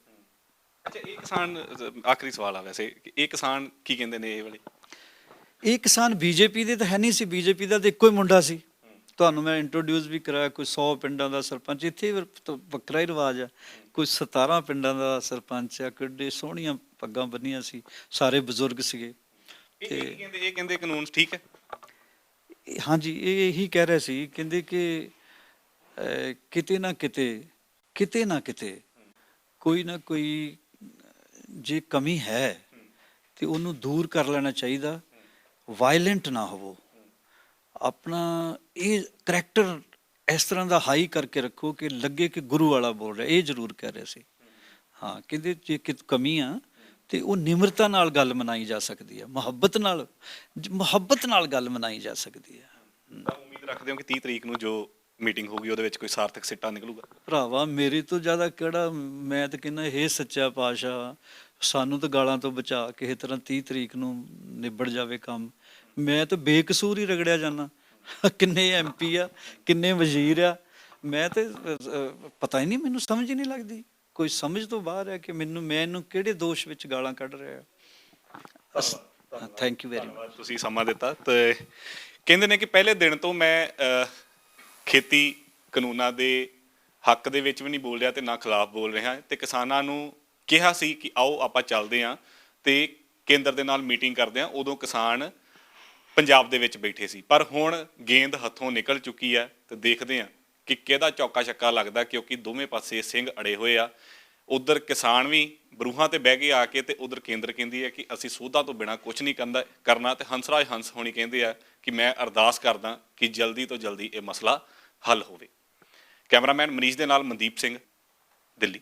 A: ਅੱਛਾ ਇਹ ਕਿਸਾਨ ਆਖਰੀ ਸਵਾਲ ਆ ਵੈਸੇ ਇਹ ਕਿਸਾਨ ਕੀ ਕਹਿੰਦੇ ਨੇ ਇਹ ਵਾਲੇ?
B: ਇਹ ਕਿਸਾਨ ਬੀਜੇਪੀ ਦੇ ਤਾਂ ਹੈ ਨਹੀਂ ਸੀ ਬੀਜੇਪੀ ਦਾ ਤਾਂ ਇੱਕੋ ਹੀ ਮੁੰਡਾ ਸੀ। ਤੁਹਾਨੂੰ ਮੈਂ ਇੰਟਰੋਡਿਊਸ ਵੀ ਕਰਾਇਆ ਕੋਈ 100 ਪਿੰਡਾਂ ਦਾ ਸਰਪੰਚ ਇੱਥੇ ਤਾਂ ਵੱਖਰਾ ਹੀ ਰਿਵਾਜ ਆ। ਕੋਈ 17 ਪਿੰਡਾਂ ਦਾ ਸਰਪੰਚ ਆ ਕਿੱਡੇ ਸੋਹਣੀਆਂ ਪੱਗਾਂ ਬੰਨੀਆਂ ਸੀ ਸਾਰੇ ਬਜ਼ੁਰਗ ਸੀਗੇ।
A: ਇਹ ਇਹ ਕਹਿੰਦੇ ਇਹ ਕਹਿੰਦੇ ਕਾਨੂੰਨ ਠੀਕ ਹੈ?
B: ਹਾਂਜੀ ਇਹ ਇਹੀ ਕਹਿ ਰਹੇ ਸੀ ਕਹਿੰਦੇ ਕਿ ਕਿਤੇ ਨਾ ਕਿਤੇ ਕਿਤੇ ਨਾ ਕਿਤੇ ਕੋਈ ਨਾ ਕੋਈ ਜੇ ਕਮੀ ਹੈ, ਤੇ ਉਹਨੂੰ ਦੂਰ ਕਰ ਲੈਣਾ ਚਾਹੀਦਾ। ਵਾਇਲੈਂਟ ਨਾ ਹੋਵੋ। ਆਪਣਾ ਇਹ ਕਰੈਕਟਰ ਇਸ ਤਰ੍ਹਾਂ ਦਾ ਹਾਈ ਕਰਕੇ ਰੱਖੋ ਕਿ ਲੱਗੇ ਕਿ ਗੁਰੂ ਵਾਲਾ ਬੋਲ ਰਿਹਾ। ਇਹ ਜ਼ਰੂਰ ਕਹਿ ਰਿਹਾ ਸੀ। ਹਾਂ, ਕਹਿੰਦੇ ਜੇ ਕਿ ਕਮੀ ਆ, ਤੇ ਉਹ ਨਿਮਰਤਾ ਨਾਲ ਗੱਲ ਮਨਾਈ ਜਾ ਸਕਦੀ ਹੈ ਮੁਹੱਬਤ ਨਾਲ ਮੁਹੱਬਤ ਨਾਲ ਗੱਲ ਮਨਾਈ ਜਾ ਸਕਦੀ ਹੈ
A: ਤਾਂ ਉਮੀਦ ਰੱਖਦੇ ਹਾਂ ਕਿ 30 ਤਰੀਕ ਨੂੰ ਜੋ ਮੀਟਿੰਗ ਹੋਊਗੀ ਉਹਦੇ ਵਿੱਚ ਕੋਈ ਸਾਰਥਕ ਸਿੱਟਾ ਨਿਕਲੂਗਾ।
B: ਭਰਾਵਾ ਮੇਰੇ ਤੋਂ ਜ਼ਿਆਦਾ ਕਿਹੜਾ ਮੈਂ ਤਾਂ ਕਹਿੰਦਾ ਇਹ ਸੱਚਾ ਪਾਸ਼ਾ ਸਾਨੂੰ ਤਾਂ ਗਾਲਾਂ ਤੋਂ ਬਚਾ ਕਿਸੇ ਤਰ੍ਹਾਂ 30 ਤਰੀਕ ਨੂੰ ਨਿਬੜ ਜਾਵੇ ਕੰਮ। ਮੈਂ ਤਾਂ ਬੇਕਸੂਰ ਹੀ ਰਗੜਿਆ ਜਾਣਾ ਕਿੰਨੇ ਐਮਪੀ ਆ ਕਿੰਨੇ ਵਜ਼ੀਰ ਆ। ਮੈਂ ਤੇ ਪਤਾ ਹੀ ਨਹੀਂ ਮੈਨੂੰ ਸਮਝ ਹੀ ਨਹੀਂ ਲੱਗਦੀ। ਕੋਈ ਸਮਝ ਤੋਂ ਬਾਹਰ ਹੈ ਕਿ ਮੈਨੂੰ ਮੈਂ ਇਹਨੂੰ ਕਿਹੜੇ ਦੋਸ਼ ਵਿੱਚ ਗਾਲਾਂ ਕੱਢ ਰਿਹਾ ਥੈਂਕ ਯੂ ਵੈਰੀ ਮਚ
A: ਤੁਸੀਂ ਸਮਾਂ ਦਿੱਤਾ ਤੇ ਕਹਿੰਦੇ ਨੇ ਕਿ ਪਹਿਲੇ ਦਿਨ ਤੋਂ ਮੈਂ ਖੇਤੀ ਕਾਨੂੰਨਾਂ ਦੇ ਹੱਕ ਦੇ ਵਿੱਚ ਵੀ ਨਹੀਂ ਬੋਲ ਰਿਹਾ ਤੇ ਨਾ ਖਿਲਾਫ ਬੋਲ ਰਿਹਾ ਤੇ ਕਿਸਾਨਾਂ ਨੂੰ ਕਿਹਾ ਸੀ ਕਿ ਆਓ ਆਪਾਂ ਚੱਲਦੇ ਹਾਂ ਤੇ ਕੇਂਦਰ ਦੇ ਨਾਲ ਮੀਟਿੰਗ ਕਰਦੇ ਹਾਂ। ਉਦੋਂ ਕਿਸਾਨ ਪੰਜਾਬ ਦੇ ਵਿੱਚ ਬੈਠੇ ਸੀ। ਪਰ ਹੁਣ ਗੇਂਦ ਹੱਥੋਂ ਨਿਕਲ ਚੁੱਕੀ ਹੈ ਤੇ ਦੇਖਦੇ ਹਾਂ ਕਿ ਕਿਹਦਾ ਚੌਕਾ ਛੱਕਾ ਲੱਗਦਾ ਕਿਉਂਕਿ ਦੋਵੇਂ ਪਾਸੇ ਸਿੰਘ ਅੜੇ ਹੋਏ ਆ। ਉਧਰ ਕਿਸਾਨ ਵੀ ਬਰੂਹਾਂ ਤੇ ਬਹਿ ਕੇ ਆ ਕੇ ਤੇ ਉਧਰ ਕੇਂਦਰ ਕਹਿੰਦੀ ਹੈ ਕਿ ਅਸੀਂ ਸੋਧਾਂ ਤੋਂ ਬਿਨਾ ਕੁਝ ਨਹੀਂ ਕਰਨਾ ਕਰਨਾ ਤੇ ਹੰਸਰਾਜ ਹੰਸ ਹੋਣੀ ਕਹਿੰਦੇ ਆ। ਕਿ ਮੈਂ ਅਰਦਾਸ ਕਰਦਾ ਕਿ ਜਲਦੀ ਤੋਂ ਜਲਦੀ ਇਹ ਮਸਲਾ ਹੱਲ ਹੋਵੇ। ਕੈਮਰਾਮੈਨ ਮਨੀਸ਼ ਦੇ ਨਾਲ ਮਨਦੀਪ ਸਿੰਘ, ਦਿੱਲੀ।